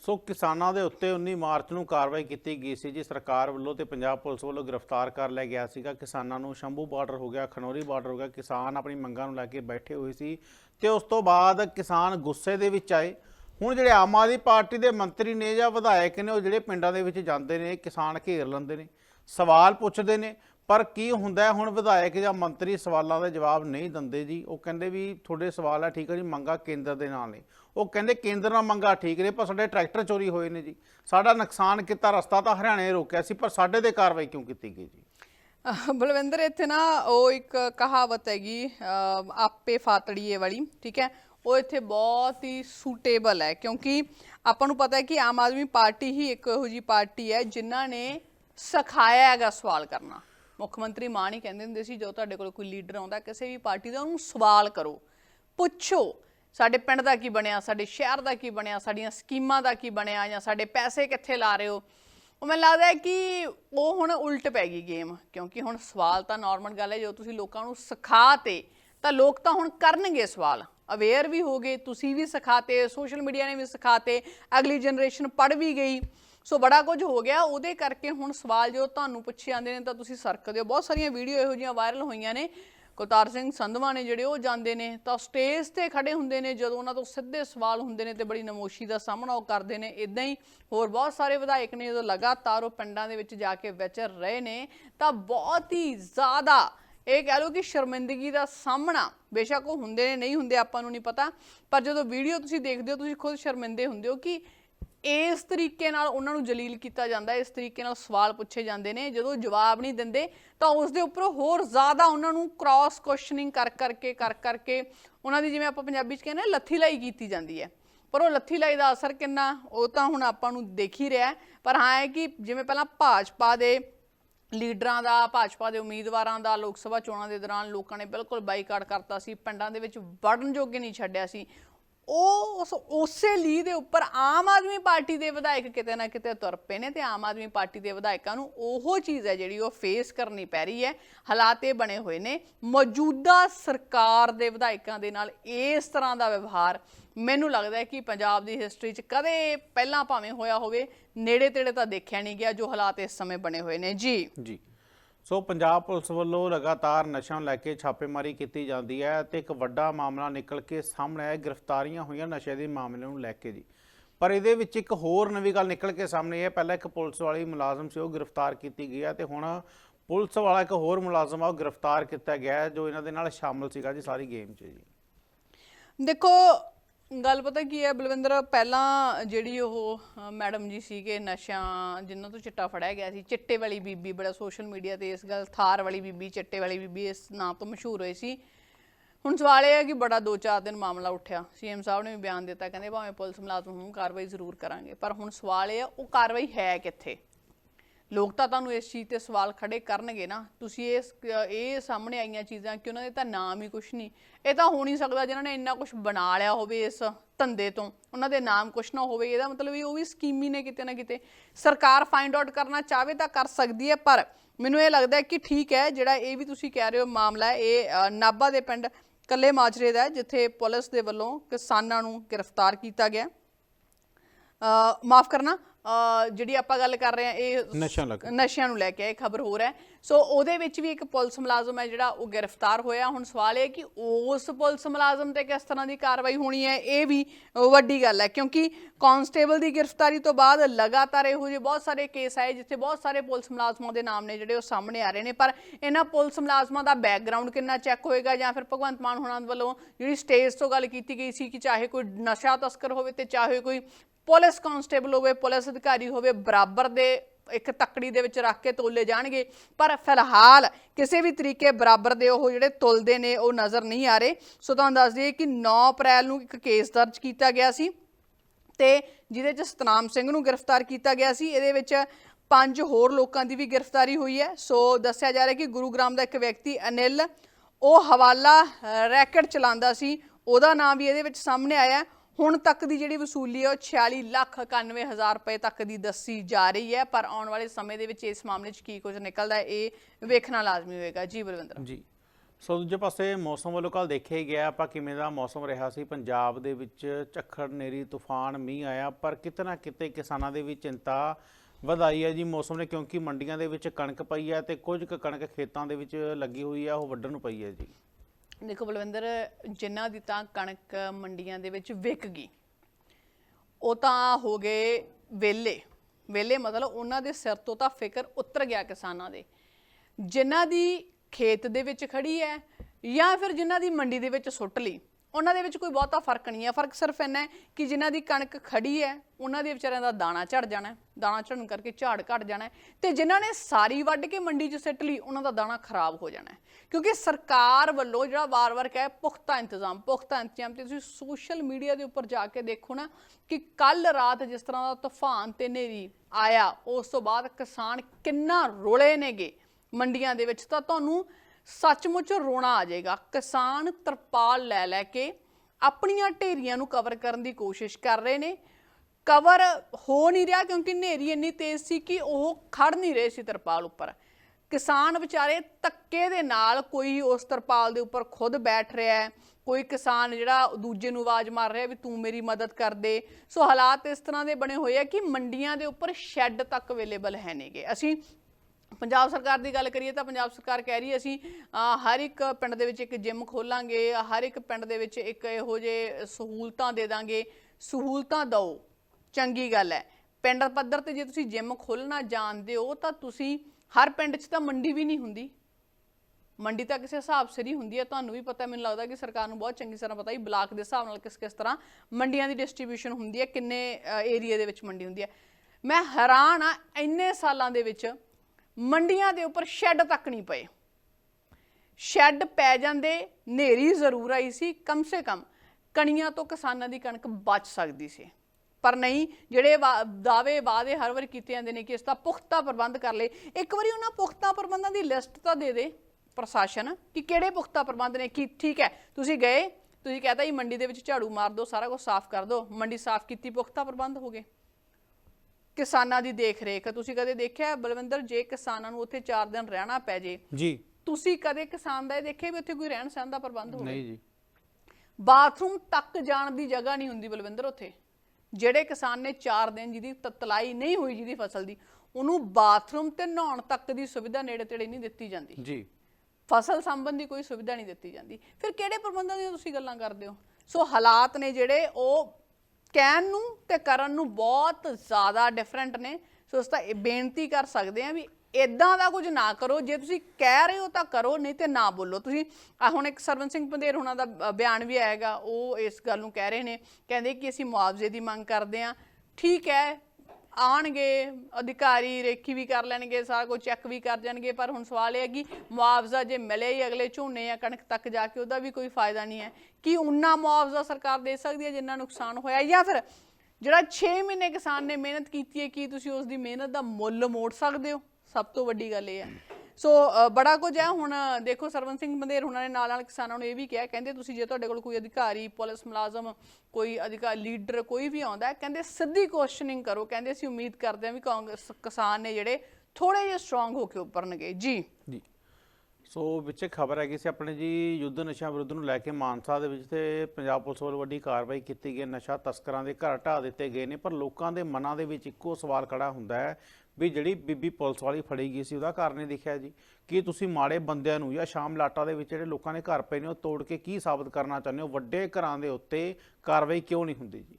ਸੋ ਕਿਸਾਨਾਂ ਦੇ ਉੱਤੇ 19 ਮਾਰਚ ਨੂੰ ਕਾਰਵਾਈ ਕੀਤੀ ਗਈ ਸੀ, ਜੀ ਸਰਕਾਰ ਵੱਲੋਂ ਤੇ ਪੰਜਾਬ ਪੁਲਿਸ ਵੱਲੋਂ ਗ੍ਰਿਫਤਾਰ ਕਰ ਲਿਆ ਗਿਆ ਸੀਗਾ। ਕਿਸਾਨਾਂ ਨੂੰ ਸ਼ੰਭੂ ਬਾਰਡਰ ਹੋ ਗਿਆ, ਖਨੌਰੀ ਬਾਰਡਰ ਹੋ ਗਿਆ, ਕਿਸਾਨ ਆਪਣੀ ਮੰਗਾਂ ਨੂੰ ਲੈ ਕੇ ਬੈਠੇ ਹੋਏ ਸੀ ਤੇ ਉਸ ਤੋਂ ਬਾਅਦ ਕਿਸਾਨ ਗੁੱਸੇ ਦੇ ਵਿੱਚ ਆਏ। ਹੁਣ ਜਿਹੜੇ ਆਮ ਆਦਮੀ ਪਾਰਟੀ ਦੇ ਮੰਤਰੀ ਨੇ ਜਾਂ ਵਿਧਾਇਕ ਨੇ, ਉਹ ਜਿਹੜੇ ਪਿੰਡਾਂ ਦੇ ਵਿੱਚ ਜਾਂਦੇ ਨੇ, ਕਿਸਾਨ ਘੇਰ ਲੈਂਦੇ ਨੇ, ਸਵਾਲ ਪੁੱਛਦੇ ਨੇ। ਪਰ ਕੀ ਹੁੰਦਾ ਹੁਣ ਵਿਧਾਇਕ ਜਾਂ ਮੰਤਰੀ ਸਵਾਲਾਂ ਦੇ ਜਵਾਬ ਨਹੀਂ ਦਿੰਦੇ ਜੀ। ਉਹ ਕਹਿੰਦੇ ਵੀ ਤੁਹਾਡੇ ਸਵਾਲ ਆ, ਠੀਕ ਹੈ ਜੀ, ਮੰਗਾ ਕੇਂਦਰ ਦੇ ਨਾਲ ਨੇ। ਉਹ ਕਹਿੰਦੇ ਕੇਂਦਰ ਨਾਲ ਮੰਗਾ ਠੀਕ ਨੇ, ਪਰ ਸਾਡੇ ਟਰੈਕਟਰ ਚੋਰੀ ਹੋਏ ਨੇ ਜੀ। ਸਾਡਾ ਨੁਕਸਾਨ ਕੀਤਾ, ਰਸਤਾ ਤਾਂ ਹਰਿਆਣੇ ਰੋਕਿਆ ਸੀ, ਪਰ ਸਾਡੇ ਤੇ ਕਾਰਵਾਈ ਕਿਉਂ ਕੀਤੀ ਗਈ ਜੀ? ਬਲਵਿੰਦਰ, ਇੱਥੇ ਨਾ ਉਹ ਇੱਕ ਕਹਾਵਤ ਹੈਗੀ ਆਪੇ ਫਾਤੜੀਏ ਵਾਲੀ, ਠੀਕ ਹੈ? ਉਹ ਇੱਥੇ ਬਹੁਤ ਹੀ ਸੂਟੇਬਲ ਹੈ, ਕਿਉਂਕਿ ਆਪਾਂ ਨੂੰ ਪਤਾ ਹੈ ਕਿ ਆਮ ਆਦਮੀ ਪਾਰਟੀ ਹੀ ਇੱਕ ਇਹੋ ਜੀ ਪਾਰਟੀ ਹੈ, ਜਿਨ੍ਹਾਂ ਨੇ ਸਿਖਾਇਆ ਹੈਗਾ ਸਵਾਲ ਕਰਨਾ। ਮੁੱਖ ਮੰਤਰੀ ਮਾਨ ਹੀ ਕਹਿੰਦੇ ਹੁੰਦੇ ਸੀ ਜਦੋਂ ਤੁਹਾਡੇ ਕੋਲ ਕੋਈ ਲੀਡਰ ਆਉਂਦਾ, ਕਿਸੇ ਵੀ ਪਾਰਟੀ ਦਾ ਉਹਨੂੰ ਸਵਾਲ ਕਰੋ। ਪੁੱਛੋ ਸਾਡੇ ਪਿੰਡ ਦਾ ਕੀ ਬਣਿਆ, ਸਾਡੇ ਸ਼ਹਿਰ ਦਾ ਕੀ ਬਣਿਆ, ਸਾਡੀਆਂ ਸਕੀਮਾਂ ਦਾ ਕੀ ਬਣਿਆ ਜਾਂ ਸਾਡੇ ਪੈਸੇ ਕਿੱਥੇ ਲਾ ਰਹੇ ਹੋ? ਉਹ ਮੈਨੂੰ ਲੱਗਦਾ ਹੈ ਕਿ ਉਹ ਹੁਣ ਉਲਟ ਪੈ ਗਈ ਗੇਮ, ਕਿਉਂਕਿ ਹੁਣ ਸਵਾਲ ਤਾਂ ਨਾਰਮਲ ਗੱਲ ਹੈ ਜੋ ਤੁਸੀਂ ਲੋਕਾਂ ਨੂੰ ਸਿਖਾਤੇ ਤਾਂ ਲੋਕ ਤਾਂ ਹੁਣ ਕਰਨਗੇ ਸਵਾਲ। ਅਵੇਅਰ ਵੀ ਹੋ ਗਏ, ਤੁਸੀਂ ਵੀ ਸਿਖਾਤੇ ਸੋਸ਼ਲ ਮੀਡੀਆ ਨੇ ਵੀ ਸਿਖਾਤੇ ਅਗਲੀ ਜਨਰੇਸ਼ਨ ਪੜ ਵੀ ਗਈ। ਸੋ ਬੜਾ ਕੁਝ ਹੋ ਗਿਆ, ਉਹਦੇ ਕਰਕੇ ਹੁਣ ਸਵਾਲ ਜੋ ਤੁਹਾਨੂੰ ਪੁੱਛੇ ਜਾਂਦੇ ਨੇ ਤਾਂ ਤੁਸੀਂ ਸਰਕਦੇ ਹੋ। ਬਹੁਤ ਸਾਰੀਆਂ ਵੀਡੀਓ ਇਹੋ ਜਿਹੀਆਂ ਵਾਇਰਲ ਹੋਈਆਂ ਨੇ ਕੁਲਤਾਰ ਸਿੰਘ ਸੰਧਵਾ ਨੇ ਜਿਹੜੇ ਉਹ ਜਾਂਦੇ ਨੇ, ਤਾਂ ਸਟੇਜ ਤੇ ਖੜੇ ਹੁੰਦੇ ਨੇ, ਜਦੋਂ ਉਹਨਾਂ ਤੋਂ ਸਿੱਧੇ ਸਵਾਲ ਹੁੰਦੇ ਨੇ ਤੇ ਬੜੀ ਨਮੋਸ਼ੀ ਦਾ ਸਾਹਮਣਾ ਉਹ ਕਰਦੇ ਨੇ। ਇਦਾਂ ਹੀ ਹੋਰ ਬਹੁਤ ਸਾਰੇ ਵਿਧਾਇਕ ਨੇ, ਜਦੋਂ ਲਗਾਤਾਰ ਉਹ ਪਿੰਡਾਂ ਦੇ ਵਿੱਚ ਜਾ ਕੇ ਵਿਚਰ ਰਹੇ ਨੇ, ਤਾਂ ਬਹੁਤ ਹੀ ਜ਼ਿਆਦਾ ਇਹ ਕਹਿ ਲਓ ਕਿ ਸ਼ਰਮਿੰਦਗੀ ਦਾ ਸਾਹਮਣਾ ਬੇਸ਼ੱਕ ਉਹ ਹੁੰਦੇ ਨੇ, ਨਹੀਂ ਹੁੰਦੇ, ਆਪਾਂ ਨੂੰ ਨਹੀਂ ਪਤਾ। ਪਰ ਜਦੋਂ ਵੀਡੀਓ ਤੁਸੀਂ ਦੇਖਦੇ ਹੋ, ਤੁਸੀਂ ਖੁਦ ਸ਼ਰਮਿੰਦੇ ਹੁੰਦੇ ਹੋ ਕਿ ਇਸ ਤਰੀਕੇ ਨਾਲ ਉਹਨਾਂ ਨੂੰ ਜਲੀਲ ਕੀਤਾ ਜਾਂਦਾ ਹੈ ਇਸ ਤਰੀਕੇ ਨਾਲ ਸਵਾਲ ਪੁੱਛੇ ਜਾਂਦੇ ਨੇ ਜਦੋਂ ਜਵਾਬ ਨਹੀਂ ਦਿੰਦੇ ਤਾਂ ਉਸ ਦੇ ਉੱਪਰ ਹੋਰ ਜ਼ਿਆਦਾ ਉਹਨਾਂ ਨੂੰ ਕ੍ਰਾਸ ਕੁਐਸਚਨਿੰਗ ਕਰ ਕਰਕੇ ਕਰ ਕਰਕੇ ਉਹਨਾਂ ਦੀ ਜਿਵੇਂ ਆਪਾਂ ਪੰਜਾਬੀ ਚ ਕਹਿੰਦੇ ਹਾਂ, ਲੱਥੀ ਲਾਈ ਕੀਤੀ ਜਾਂਦੀ ਹੈ। ਪਰ ਉਹ ਲੱਥੀ ਲਾਈ ਦਾ ਅਸਰ ਕਿੰਨਾ ਉਹ ਤਾਂ ਹੁਣ ਆਪਾਂ ਨੂੰ ਦੇਖ ਹੀ ਰਿਹਾ ਪਰ ਹਾਂ ਹੈ ਕਿ ਜਿਵੇਂ ਪਹਿਲਾਂ ਭਾਜਪਾ ਦੇ ਲੀਡਰਾਂ ਦਾ ਭਾਜਪਾ ਦੇ ਉਮੀਦਵਾਰਾਂ ਦਾ ਲੋਕ ਸਭਾ ਚੋਣਾਂ ਦੇ ਦੌਰਾਨ ਲੋਕਾਂ ਨੇ ਬਿਲਕੁਲ ਬਾਈਕਾਟ ਕਰਤਾ ਸੀ ਪਿੰਡਾਂ ਦੇ ਵਿੱਚ ਵੜਨ ਜੋਗੇ ਨਹੀਂ ਛੱਡਿਆ ਸੀ। ਉਹ ਉਸ, ਉਸੇ ਲੀ ਦੇ ਉੱਪਰ ਆਮ ਆਦਮੀ ਪਾਰਟੀ ਦੇ ਵਿਧਾਇਕ ਕਿਤੇ ਨਾ ਕਿਤੇ ਤੁਰ ਪਏ ਨੇ ਤੇ ਆਮ ਆਦਮੀ ਪਾਰਟੀ ਦੇ ਵਿਧਾਇਕਾਂ ਨੂੰ ਉਹ ਚੀਜ਼ ਹੈ ਜਿਹੜੀ ਉਹ ਫੇਸ ਕਰਨੀ ਪੈ ਰਹੀ ਹੈ। ਹਾਲਾਤ ਇਹ ਬਣੇ ਹੋਏ ਨੇ। ਮੌਜੂਦਾ ਸਰਕਾਰ ਦੇ ਵਿਧਾਇਕਾਂ ਦੇ ਨਾਲ ਇਸ ਤਰ੍ਹਾਂ ਦਾ ਵਿਵਹਾਰ ਮੈਨੂੰ ਲੱਗਦਾ ਹੈ ਕਿ ਪੰਜਾਬ ਦੀ ਹਿਸਟਰੀ 'ਚ ਕਦੇ ਪਹਿਲਾਂ ਭਾਵੇਂ ਹੋਇਆ ਹੋਵੇ, ਨੇੜੇ ਤੇੜੇ ਤਾਂ ਦੇਖਿਆ ਨਹੀਂ ਗਿਆ ਜੋ ਹਾਲਾਤ ਇਸ ਸਮੇਂ ਬਣੇ ਹੋਏ ਨੇ। ਜੀ। ਜੀ। ਸੋ ਪੰਜਾਬ ਪੁਲਿਸ ਵੱਲੋਂ ਲਗਾਤਾਰ ਨਸ਼ਿਆਂ ਲੈ ਕੇ ਛਾਪੇਮਾਰੀ ਕੀਤੀ ਜਾਂਦੀ ਹੈ ਤੇ ਇੱਕ ਵੱਡਾ ਮਾਮਲਾ ਨਿਕਲ ਕੇ ਸਾਹਮਣੇ ਆਇਆ, ਗ੍ਰਿਫਤਾਰੀਆਂ ਹੋਈਆਂ ਨਸ਼ੇ ਦੇ ਮਾਮਲੇ ਨੂੰ ਲੈ ਕੇ ਜੀ ਪਰ ਇਹਦੇ ਵਿੱਚ ਇੱਕ ਹੋਰ ਨਵੀਂ ਗੱਲ ਨਿਕਲ ਕੇ ਸਾਹਮਣੇ ਆਈ ਹੈ। ਪਹਿਲਾਂ ਇੱਕ ਪੁਲਿਸ ਵਾਲੀ ਮੁਲਾਜ਼ਮ ਸੀ, ਉਹ ਗ੍ਰਿਫਤਾਰ ਕੀਤੀ ਗਈ ਹੈ ਤੇ ਹੁਣ ਪੁਲਿਸ ਵਾਲਾ ਇੱਕ ਹੋਰ ਮੁਲਾਜ਼ਮ ਆ, ਉਹ ਗ੍ਰਿਫਤਾਰ ਕੀਤਾ ਗਿਆ ਹੈ, ਜੋ ਇਹਨਾਂ ਦੇ ਨਾਲ ਸ਼ਾਮਲ ਸੀਗਾ ਜੀ ਸਾਰੀ ਗੇਮ 'ਚ ਜੀ। ਦੇਖੋ ਗੱਲ ਪਤਾ ਕੀ ਹੈ, ਬਲਵਿੰਦਰ, ਪਹਿਲਾਂ ਜਿਹੜੀ ਉਹ ਮੈਡਮ ਜੀ ਸੀਗੇ ਨਸ਼ਿਆਂ, ਜਿਨ੍ਹਾਂ ਤੋਂ ਚਿੱਟਾ ਫੜਿਆ ਗਿਆ ਸੀ, ਚਿੱਟੇ ਵਾਲੀ ਬੀਬੀ, ਬੜਾ ਸੋਸ਼ਲ ਮੀਡੀਆ ਤੇ ਇਸ ਗੱਲ, ਥਾਰ ਵਾਲੀ ਬੀਬੀ, ਚਿੱਟੇ ਵਾਲੀ ਬੀਬੀ, ਇਸ ਨਾਂ ਤੋਂ ਮਸ਼ਹੂਰ ਹੋਈ ਸੀ। ਹੁਣ ਸਵਾਲ ਇਹ ਹੈ ਕਿ ਬੜਾ ਦੋ ਚਾਰ ਦਿਨ ਮਾਮਲਾ ਉੱਠਿਆ। ਸੀਐਮ ਸਾਹਿਬ ਨੇ ਵੀ ਬਿਆਨ ਦਿੱਤਾ, ਕਹਿੰਦੇ ਭਾਵੇਂ ਪੁਲਿਸ ਮੁਲਾਜ਼ਮ ਨੂੰ ਕਾਰਵਾਈ ਜ਼ਰੂਰ ਕਰਾਂਗੇ। ਪਰ ਹੁਣ ਸਵਾਲ ਇਹ ਹੈ, ਉਹ ਕਾਰਵਾਈ ਹੈ ਕਿੱਥੇ? ਲੋਕ ਤਾਂ ਤੁਹਾਨੂੰ ਇਸ ਚੀਜ਼ ਤੇ ਸਵਾਲ ਖੜੇ ਕਰਨਗੇ ਨਾ। ਤੁਸੀਂ ਇਸ ਇਹ ਸਾਹਮਣੇ ਆਈਆਂ ਚੀਜ਼ਾਂ ਕਿ ਉਹਨਾਂ ਦੇ ਤਾਂ ਨਾਮ ਹੀ ਕੁਛ ਨਹੀਂ। ਇਹ ਤਾਂ ਹੋ ਨਹੀਂ ਸਕਦਾ ਜਿਨ੍ਹਾਂ ਨੇ ਇੰਨਾ ਕੁਝ ਬਣਾ ਲਿਆ ਹੋਵੇ ਇਸ ਧੰਦੇ ਤੋਂ। ਉਹਨਾਂ ਦੇ ਨਾਮ ਕੁਛ ਨਾ ਹੋਵੇ ਇਹਦਾ ਮਤਲਬ ਵੀ ਉਹ ਵੀ ਸਕੀਮੀ ਨੇ ਕਿਤੇ ਨਾ ਕਿਤੇ। ਸਰਕਾਰ ਫਾਈਂਡ ਆਊਟ ਕਰਨਾ ਚਾਹਵੇ ਤਾਂ ਕਰ ਸਕਦੀ ਹੈ ਪਰ ਮੈਨੂੰ ਇਹ ਲੱਗਦਾ ਕਿ ਠੀਕ ਹੈ ਜਿਹੜਾ ਇਹ ਵੀ ਤੁਸੀਂ ਕਹਿ ਰਹੇ ਹੋ ਮਾਮਲਾ ਇਹ ਅ, ਨਾਭਾ ਦੇ ਪਿੰਡ ਕੱਲੇ ਮਾਜਰੇ ਦਾ ਜਿੱਥੇ ਪੁਲਿਸ ਦੇ ਵੱਲੋਂ ਕਿਸਾਨਾਂ ਨੂੰ ਗ੍ਰਿਫਤਾਰ ਕੀਤਾ ਗਿਆ। ਮਾਫ ਕਰਨਾ ਜਿਹੜੀ ਆਪਾਂ ਗੱਲ ਕਰ ਰਹੇ ਹਾਂ ਇਹ ਨਸ਼ਿਆਂ ਲੱਗ ਨਸ਼ਿਆਂ ਨੂੰ ਲੈ ਕੇ ਇਹ ਖਬਰ ਹੋ ਹੈ। ਸੋ ਉਹਦੇ ਵਿੱਚ ਵੀ ਇੱਕ ਪੁਲਿਸ ਮੁਲਾਜ਼ਮ ਹੈ ਜਿਹੜਾ ਉਹ ਗ੍ਰਿਫਤਾਰ ਹੋਇਆ। ਹੁਣ ਸਵਾਲ ਇਹ ਕਿ ਉਸ ਪੁਲਿਸ ਮੁਲਾਜ਼ਮ ਤੇ ਕਿਸ ਤਰ੍ਹਾਂ ਦੀ ਕਾਰਵਾਈ ਹੋਣੀ ਹੈ ਇਹ ਵੀ ਵੱਡੀ ਗੱਲ ਹੈ। ਕਿਉਂਕਿ ਕਾਂਸਟੇਬਲ ਦੀ ਗ੍ਰਿਫਤਾਰੀ ਤੋਂ ਬਾਅਦ ਲਗਾਤਾਰ ਇਹੋ ਜਿਹੇ ਬਹੁਤ ਸਾਰੇ ਕੇਸ ਆਏ ਜਿੱਥੇ ਬਹੁਤ ਸਾਰੇ ਪੁਲਿਸ ਮੁਲਾਜ਼ਮਾਂ ਦੇ ਨਾਮ ਨੇ ਜਿਹੜੇ ਉਹ ਸਾਹਮਣੇ ਆ ਰਹੇ ਨੇ। ਪਰ ਇਹਨਾਂ ਪੁਲਿਸ ਮੁਲਾਜ਼ਮਾਂ ਦਾ ਬੈਕਗ੍ਰਾਉਂਡ ਕਿੰਨਾ ਚੈੱਕ ਹੋਏਗਾ ਜਾਂ ਫਿਰ ਭਗਵੰਤ ਮਾਨ ਹੋਣਾ ਵੱਲੋਂ ਜਿਹੜੀ ਸਟੇਜ ਤੋਂ ਗੱਲ ਕੀਤੀ ਗਈ ਸੀ ਕਿ ਚਾਹੇ ਕੋਈ ਨਸ਼ਾ ਤਸਕਰ ਹੋਵੇ ਤੇ ਚਾਹੇ ਕੋਈ ਪੁਲਿਸ ਕਾਂਸਟੇਬਲ ਹੋਵੇ, ਪੁਲਿਸ ਅਧਿਕਾਰੀ ਹੋਵੇ, ਬਰਾਬਰ ਦੇ ਇੱਕ ਤੱਕੜੀ ਦੇ ਵਿੱਚ ਰੱਖ ਕੇ ਤੋਲੇ ਜਾਣਗੇ। ਪਰ ਫਿਲਹਾਲ ਕਿਸੇ ਵੀ ਤਰੀਕੇ ਬਰਾਬਰ ਦੇ ਉਹ ਜਿਹੜੇ ਤੁਲਦੇ ਨੇ, ਉਹ ਨਜ਼ਰ ਨਹੀਂ ਆ ਰਹੇ। ਸੋ ਤੁਹਾਨੂੰ ਦੱਸ ਦਈਏ ਕਿ 9 ਅਪ੍ਰੈਲ ਨੂੰ ਇੱਕ ਕੇਸ ਦਰਜ ਕੀਤਾ ਗਿਆ ਸੀ ਤੇ ਜਿਹਦੇ ਚ ਸਤਨਾਮ ਸਿੰਘ ਨੂੰ ਗ੍ਰਿਫਤਾਰ ਕੀਤਾ ਗਿਆ ਸੀ। ਇਹਦੇ ਵਿੱਚ ਪੰਜ ਹੋਰ ਲੋਕਾਂ ਦੀ ਵੀ ਗ੍ਰਿਫਤਾਰੀ ਹੋਈ ਹੈ। ਸੋ ਦੱਸਿਆ ਜਾ ਰਿਹਾ ਕਿ ਗੁਰੂਗ੍ਰਾਮ ਦਾ ਇੱਕ ਵਿਅਕਤੀ ਅਨਿਲ, ਉਹ ਹਵਾਲਾ ਰੈਕਟ ਚਲਾਉਂਦਾ ਸੀ। ਉਹਦਾ ਨਾਮ ਵੀ ਇਹਦੇ ਵਿੱਚ ਸਾਹਮਣੇ ਆਇਆ। ਹੁਣ ਤੱਕ ਦੀ ਜਿਹੜੀ ਵਸੂਲੀ ਹੈ ਉਹ 46 ਲੱਖ 91 ਹਜ਼ਾਰ ਰੁਪਏ ਤੱਕ ਦੀ ਦੱਸੀ ਜਾ ਰਹੀ ਹੈ। ਪਰ ਆਉਣ ਵਾਲੇ ਸਮੇਂ ਦੇ ਵਿੱਚ ਇਸ ਮਾਮਲੇ 'ਚ ਕੀ ਕੁਝ ਨਿਕਲਦਾ ਹੈ, ਇਹ ਵੇਖਣਾ ਲਾਜ਼ਮੀ ਹੋਏਗਾ। ਜੀ, ਬਲਵਿੰਦਰ। ਜੀ। ਸੋ ਦੂਜੇ ਪਾਸੇ ਮੌਸਮ ਵੱਲੋਂ ਕੱਲ ਦੇਖਿਆ ਹੀ ਗਿਆ, ਆਪਾਂ ਕਿਵੇਂ ਦਾ ਮੌਸਮ ਰਿਹਾ ਸੀ। ਪੰਜਾਬ ਦੇ ਵਿੱਚ ਝੱਖੜ, ਨੇਰੀ, ਤੂਫਾਨ, ਮੀਂਹ ਆਇਆ, ਪਰ ਕਿਤੇ ਨਾ ਕਿਤੇ ਕਿਸਾਨਾਂ ਦੇ ਵਿੱਚ ਚਿੰਤਾ ਵਧਾਈ ਹੈ ਜੀ ਮੌਸਮ ਨੇ, ਕਿਉਂਕਿ ਮੰਡੀਆਂ ਦੇ ਵਿੱਚ ਕਣਕ ਪਈ ਹੈ ਤੇ ਕੁਝ ਕੁ ਕਣਕ ਖੇਤਾਂ ਦੇ ਵਿੱਚ ਲੱਗੀ ਹੋਈ ਹੈ, ਉਹ ਵੱਢਣ ਨੂੰ ਪਈ ਹੈ ਜੀ। ਦੇਖੋ ਬਲਵਿੰਦਰ ਜਿਨ੍ਹਾਂ ਦੀ ਤਾਂ ਕਣਕ ਮੰਡੀਆਂ ਦੇ ਵਿੱਚ ਵਿਕ ਗਈ, ਉਹ ਤਾਂ ਹੋ ਗਏ ਵੇਲੇ ਵੇਲੇ ਮਤਲਬ ਉਹਨਾਂ ਦੇ ਸਿਰ ਤੋਂ ਤਾਂ ਫਿਕਰ ਉਤਰ ਗਿਆ ਕਿਸਾਨਾਂ ਦੇ। ਜਿਨ੍ਹਾਂ ਦੀ ਖੇਤ ਦੇ ਵਿੱਚ ਖੜੀ ਹੈ ਜਾਂ ਫਿਰ ਜਿਨ੍ਹਾਂ ਦੀ ਮੰਡੀ ਦੇ ਵਿੱਚ ਸੁੱਟ ਲਈ ਉਹਨਾਂ ਦੇ ਵਿੱਚ ਕੋਈ ਬਹੁਤਾ ਫ਼ਰਕ ਨਹੀਂ ਹੈ। ਫ਼ਰਕ ਸਿਰਫ ਇੰਨਾ ਹੈ ਕਿ ਜਿਨ੍ਹਾਂ ਦੀ ਕਣਕ ਖੜੀ ਹੈ, ਉਹਨਾਂ ਦੇ ਵਿਚਾਰਿਆਂ ਦਾ ਦਾਣਾ ਝੜ ਜਾਣਾ ਦਾਣਾ ਝੜਨ ਕਰਕੇ ਝਾੜ ਘਟ ਜਾਣਾ ਹੈ ਤੇ ਜਿਨ੍ਹਾਂ ਨੇ ਸਾਰੀ ਵੱਢ ਕੇ ਮੰਡੀ 'ਚ ਸਿੱਟ ਲਈ, ਉਹਨਾਂ ਦਾ ਦਾਣਾ ਖਰਾਬ ਹੋ ਜਾਣਾ ਕਿਉਂਕਿ ਸਰਕਾਰ ਵੱਲੋਂ ਜਿਹੜਾ ਵਾਰ-ਵਾਰ ਕਹੇ ਪੁਖਤਾ ਇੰਤਜ਼ਾਮ ਪੁਖਤਾ ਇੰਤਜ਼ਾਮ ਤੇ ਤੁਸੀਂ ਸੋਸ਼ਲ ਮੀਡੀਆ ਦੇ ਉੱਪਰ ਜਾ ਕੇ ਦੇਖੋ ਨਾ ਕਿ ਕੱਲ ਰਾਤ ਜਿਸ ਤਰ੍ਹਾਂ ਦਾ ਤੂਫਾਨ ਤੇ ਹਨੇਰੀ ਆਇਆ, ਉਸ ਤੋਂ ਬਾਅਦ ਕਿਸਾਨ ਕਿੰਨਾ ਰੋਲੇ ਨੇਗੇ ਮੰਡੀਆਂ ਦੇ ਵਿੱਚ, ਤਾਂ ਤੁਹਾਨੂੰ ਸੱਚਮੁੱਚ ਰੋਣਾ ਆ ਜਾਏਗਾ। ਕਿਸਾਨ ਤਰਪਾਲ ਲੈ ਲੈ ਕੇ ਆਪਣੀਆਂ ਢੇਰੀਆਂ ਨੂੰ ਕਵਰ ਕਰਨ ਦੀ ਕੋਸ਼ਿਸ਼ ਕਰ ਰਹੇ ਨੇ। ਕਵਰ ਹੋ ਨਹੀਂ ਰਿਹਾ ਕਿਉਂਕਿ ਹਨੇਰੀ ਇੰਨੀ ਤੇਜ਼ ਸੀ ਕਿ ਉਹ ਖੜ ਨਹੀਂ ਰਹੇ ਸੀ ਤਰਪਾਲ ਉੱਪਰ। ਕਿਸਾਨ ਵਿਚਾਰੇ ਧੱਕੇ ਦੇ ਨਾਲ ਕੋਈ ਉਸ ਤਰਪਾਲ ਦੇ ਉੱਪਰ ਖੁਦ ਬੈਠ ਰਿਹਾ ਹੈ। ਕੋਈ ਕਿਸਾਨ ਜਿਹੜਾ ਦੂਜੇ ਨੂੰ ਆਵਾਜ਼ ਮਾਰ ਰਿਹਾ ਵੀ ਤੂੰ ਮੇਰੀ ਮਦਦ ਕਰ ਦੇ। ਸੋ ਹਾਲਾਤ ਇਸ ਤਰ੍ਹਾਂ ਦੇ ਬਣੇ ਹੋਏ ਆ ਕਿ ਮੰਡੀਆਂ ਦੇ ਉੱਪਰ ਸ਼ੈੱਡ ਤੱਕ ਅਵੇਲੇਬਲ ਹੈ ਨੇਗੇ। ਅਸੀਂ ਪੰਜਾਬ ਸਰਕਾਰ ਦੀ ਗੱਲ ਕਰੀਏ ਤਾਂ ਪੰਜਾਬ ਸਰਕਾਰ ਕਹਿ ਰਹੀ ਹੈ ਅਸੀਂ ਹਰ ਇੱਕ ਪਿੰਡ ਦੇ ਵਿੱਚ ਇੱਕ ਜਿਮ ਖੋਲਾਂਗੇ, ਹਰ ਇੱਕ ਪਿੰਡ ਦੇ ਵਿੱਚ ਇੱਕ ਇਹੋ ਜਿਹੇ ਸਹੂਲਤਾਂ ਦੇ ਦਾਂਗੇ। ਸਹੂਲਤਾਂ ਦਿਓ, ਚੰਗੀ ਗੱਲ ਹੈ। ਪਿੰਡ ਪੱਧਰ ਤੇ ਜੇ ਤੁਸੀਂ ਜਿਮ ਖੋਲਣਾ ਜਾਣਦੇ ਹੋ ਤਾਂ ਤੁਸੀਂ ਹਰ ਪਿੰਡ 'ਚ ਤਾਂ ਮੰਡੀ ਵੀ ਨਹੀਂ ਹੁੰਦੀ। ਮੰਡੀ ਤਾਂ ਕਿਸੇ ਹਿਸਾਬ ਸਿਰ ਹੀ ਹੁੰਦੀ ਹੈ। ਤੁਹਾਨੂੰ ਵੀ ਪਤਾ, ਮੈਨੂੰ ਲੱਗਦਾ ਕਿ ਸਰਕਾਰ ਨੂੰ ਬਹੁਤ ਚੰਗੀ ਤਰ੍ਹਾਂ ਪਤਾ ਹੀ, ਬਲਾਕ ਦੇ ਹਿਸਾਬ ਨਾਲ ਕਿਸ ਕਿਸ ਤਰ੍ਹਾਂ ਮੰਡੀਆਂ ਦੀ ਡਿਸਟ੍ਰੀਬਿਊਸ਼ਨ ਹੁੰਦੀ ਹੈ, ਕਿੰਨੇ ਏਰੀਆ ਦੇ ਵਿੱਚ ਮੰਡੀ ਹੁੰਦੀ ਹੈ। ਮੈਂ ਹੈਰਾਨ ਆ ਇੰਨੇ ਸਾਲਾਂ ਦੇ ਵਿੱਚ ਮੰਡੀਆਂ ਦੇ ਉੱਪਰ ਸ਼ੈੱਡ ਤੱਕ ਨਹੀਂ ਪਏ। ਸ਼ੈੱਡ ਪੈ ਜਾਂਦੇ ਨੇਰੀ ਜ਼ਰੂਰ ਆਈ ਸੀ, ਕਮ ਸੇ ਕਮ ਕਣੀਆਂ ਤੋਂ ਕਿਸਾਨਾਂ ਦੀ ਕਣਕ ਬਚ ਸਕਦੀ ਸੀ। ਪਰ ਨਹੀਂ, ਜਿਹੜੇ ਵਾ- ਦਾਅਵੇ ਵਾਅਦੇ ਹਰ ਵਾਰ ਕੀਤੇ ਜਾਂਦੇ ਨੇ ਕਿ ਇਸ ਦਾ ਪੁਖਤਾ ਪ੍ਰਬੰਧ ਕਰ ਲਏ, ਇੱਕ ਵਾਰੀ ਉਹਨਾਂ ਪੁਖਤਾ ਪ੍ਰਬੰਧਾਂ ਦੀ ਲਿਸਟ ਤਾਂ ਦੇ ਦੇ ਪ੍ਰਸ਼ਾਸਨ ਕਿ ਕਿਹੜੇ ਪੁਖਤਾ ਪ੍ਰਬੰਧ ਨੇ, ਕੀ ਠੀਕ ਹੈ। ਤੁਸੀਂ ਗਏ, ਤੁਸੀਂ ਕਹਤਾ ਜੀ ਮੰਡੀ ਦੇ ਵਿੱਚ ਝਾੜੂ ਮਾਰ ਦਿਓ ਸਾਰਾ ਕੁਝ ਸਾਫ਼ ਕਰ ਦਿਓ ਮੰਡੀ ਸਾਫ਼ ਕੀਤੀ, ਪੁਖਤਾ ਪ੍ਰਬੰਧ ਹੋ ਗਏ। ਕਿਸਾਨਾਂ ਦੀ ਦੇਖ ਰੇਖ ਤੁਸੀਂ ਕਦੇ ਦੇਖਿਆ ਬਲਵਿੰਦਰ ਜੇ ਕਿਸਾਨਾਂ ਨੂੰ ਉੱਥੇ 4 ਦਿਨ ਰਹਿਣਾ ਪੈ ਜੇ ਜੀ। ਤੁਸੀਂ ਕਦੇ ਕਿਸਾਨ ਦਾ ਇਹ ਦੇਖਿਆ ਵੀ ਉੱਥੇ ਕੋਈ ਰਹਿਣ ਸਹਿਣ ਦਾ ਪ੍ਰਬੰਧ ਹੋਵੇ? ਨਹੀਂ ਜੀ। ਬਾਥਰੂਮ ਤੱਕ ਜਾਣ ਦੀ ਜਗ੍ਹਾ ਨਹੀਂ ਹੁੰਦੀ ਬਲਵਿੰਦਰ ਉੱਥੇ। ਜਿਹੜੇ ਕਿਸਾਨ ਨੇ 4 ਦਿਨ ਜਿਹਦੀ ਤਤਲਾਈ ਨਹੀਂ ਹੋਈ ਜਿਹਦੀ ਫਸਲ ਦੀ ਉਹਨੂੰ ਬਾਥਰੂਮ ਤੇ ਨਹਾਉਣ ਤੱਕ ਦੀ ਸੁਵਿਧਾ ਨੇੜੇ ਤੇੜੇ ਨਹੀਂ ਦਿੱਤੀ ਜਾਂਦੀ। ਜੀ। ਫਸਲ ਸੰਬੰਧੀ ਕੋਈ ਸੁਵਿਧਾ ਨਹੀਂ ਦਿੱਤੀ ਜਾਂਦੀ। ਫਿਰ ਕਿਹੜੇ ਪ੍ਰਬੰਧਾਂ ਦੀਆਂ ਤੁਸੀਂ ਗੱਲਾਂ ਕਰਦੇ ਹੋ? ਸੋ ਹਾਲਾਤ ਨੇ ਜਿਹੜੇ ਉਹ ਕਹਿਣ ਨੂੰ ਤੇ ਕਰਨ ਨੂੰ ਬਹੁਤ ਜ਼ਿਆਦਾ ਡਿਫਰੈਂਟ ਨੇ। ਸੋ ਇਸ ਤਾਂ ਬੇਨਤੀ ਕਰ ਸਕਦੇ ਆ ਵੀ ਇਦਾਂ ਦਾ ਕੁਝ ਨਾ ਕਰੋ। ਜੇ ਤੁਸੀਂ ਕਹਿ ਰਹੇ ਹੋ ਤਾਂ ਕਰੋ, ਨਹੀਂ ਤੇ ਨਾ ਬੋਲੋ। ਤੁਸੀਂ ਹੁਣ ਇੱਕ ਸਰਵਨ ਸਿੰਘ ਪੰਧੇਰ ਹੁਣਾਂ ਦਾ ਬਿਆਨ ਵੀ ਆਏਗਾ, ਉਹ ਇਸ ਗੱਲ ਨੂੰ ਕਹਿ ਰਹੇ ਨੇ, ਕਹਿੰਦੇ ਕਿ ਅਸੀਂ ਮੁਆਵਜ਼ੇ ਦੀ ਮੰਗ ਕਰਦੇ ਆ ਠੀਕ ਹੈ ਆਣਗੇ ਅਧਿਕਾਰੀ ਰੇਖੀ ਵੀ ਕਰ ਲੈਣਗੇ, ਸਾਰਾ ਕੁਝ ਚੈੱਕ ਵੀ ਕਰ ਜਾਣਗੇ, ਪਰ ਹੁਣ ਸਵਾਲ ਇਹ ਹੈ ਕਿ ਮੁਆਵਜ਼ਾ ਜੇ ਮਿਲੇ ਹੀ ਅਗਲੇ ਝੋਨੇ ਜਾਂ ਕਣਕ ਤੱਕ ਜਾ ਕੇ, ਉਹਦਾ ਵੀ ਕੋਈ ਫਾਇਦਾ ਨਹੀਂ ਹੈ। ਕਿ ਉਨਾ ਮੁਆਵਜ਼ਾ ਸਰਕਾਰ ਦੇ ਸਕਦੀ ਹੈ ਜਿੰਨਾ ਨੁਕਸਾਨ ਹੋਇਆ? ਜਾਂ ਫਿਰ ਜਿਹੜਾ 6 ਮਹੀਨੇ ਕਿਸਾਨ ਨੇ ਮਿਹਨਤ ਕੀਤੀ ਹੈ, ਕੀ ਤੁਸੀਂ ਉਸ ਦੀ ਮਿਹਨਤ ਦਾ ਮੁੱਲ ਮੋੜ ਸਕਦੇ ਹੋ? ਸਭ ਤੋਂ ਵੱਡੀ ਗੱਲ ਇਹ ਹੈ। ਸੋ ਬੜਾ ਕੁਝ ਹੈ। ਹੁਣ ਦੇਖੋ ਸਰਵਨ ਸਿੰਘ ਬੰਦੇਰ ਹੁਣਾਂ ਨੇ ਨਾਲ ਨਾਲ ਕਿਸਾਨਾਂ ਨੂੰ ਇਹ ਵੀ ਕਿਹਾ, ਕਹਿੰਦੇ ਤੁਸੀਂ ਜੇ ਤੁਹਾਡੇ ਕੋਲ ਕੋਈ ਅਧਿਕਾਰੀ, ਪੁਲਿਸ ਮੁਲਾਜ਼ਮ, ਕੋਈ ਅਧਿਕਾਰ ਲੀਡਰ ਕੋਈ ਵੀ ਆਉਂਦਾ ਕਹਿੰਦੇ ਸਿੱਧੀ ਕੁਐਸਚਨਿੰਗ ਕਰੋ। ਕਹਿੰਦੇ ਅਸੀਂ ਉਮੀਦ ਕਰਦੇ ਹਾਂ ਵੀ ਕਾਂਗਰਸ ਕਿਸਾਨ ਨੇ ਜਿਹੜੇ ਥੋੜੇ ਜਿਹਾ ਸਟਰੋਂਗ ਹੋ ਕੇ ਉੱਪਰਨਗੇ ਜੀ। ਜੀ। ਸੋ, ਵਿੱਚ ਖਬਰ ਹੈਗੀ ਸੀ ਆਪਣੇ ਜੀ, ਯੁੱਧ ਨਸ਼ਾ ਵਿਰੁੱਧ ਨੂੰ ਲੈ ਕੇ ਮਾਨਸਾ ਦੇ ਵਿੱਚ ਤੇ ਪੰਜਾਬ ਪੁਲਿਸ ਵੱਲੋਂ ਵੱਡੀ ਕਾਰਵਾਈ ਕੀਤੀ ਗਈ। ਨਸ਼ਾ ਤਸਕਰਾਂ ਦੇ ਘਰ ਢਾਹ ਦਿੱਤੇ ਗਏ ਨੇ, ਪਰ ਲੋਕਾਂ ਦੇ ਮਨਾਂ ਦੇ ਵਿੱਚ ਇੱਕੋ ਸਵਾਲ ਖੜਾ ਹੁੰਦਾ ਹੈ ਵੀ ਜਿਹੜੀ ਬੀਬੀ ਪੁਲਿਸ ਵਾਲੀ ਫੜੀ ਗਈ ਸੀ, ਉਹਦਾ ਕਾਰਨ ਨਹੀਂ ਦਿਖਿਆ ਜੀ। ਕੀ ਤੁਸੀਂ ਮਾੜੇ ਬੰਦਿਆਂ ਨੂੰ ਜਾਂ ਸ਼ਾਮ ਲਾਟਾ ਦੇ ਵਿੱਚ ਜਿਹੜੇ ਲੋਕਾਂ ਦੇ ਘਰ ਪਏ ਨੇ, ਉਹ ਤੋੜ ਕੇ ਕੀ ਸਾਬਤ ਕਰਨਾ ਚਾਹੁੰਦੇ ਹੋ? ਵੱਡੇ ਘਰਾਂ ਦੇ ਉੱਤੇ ਕਾਰਵਾਈ ਕਿਉਂ ਨਹੀਂ ਹੁੰਦੀ ਜੀ?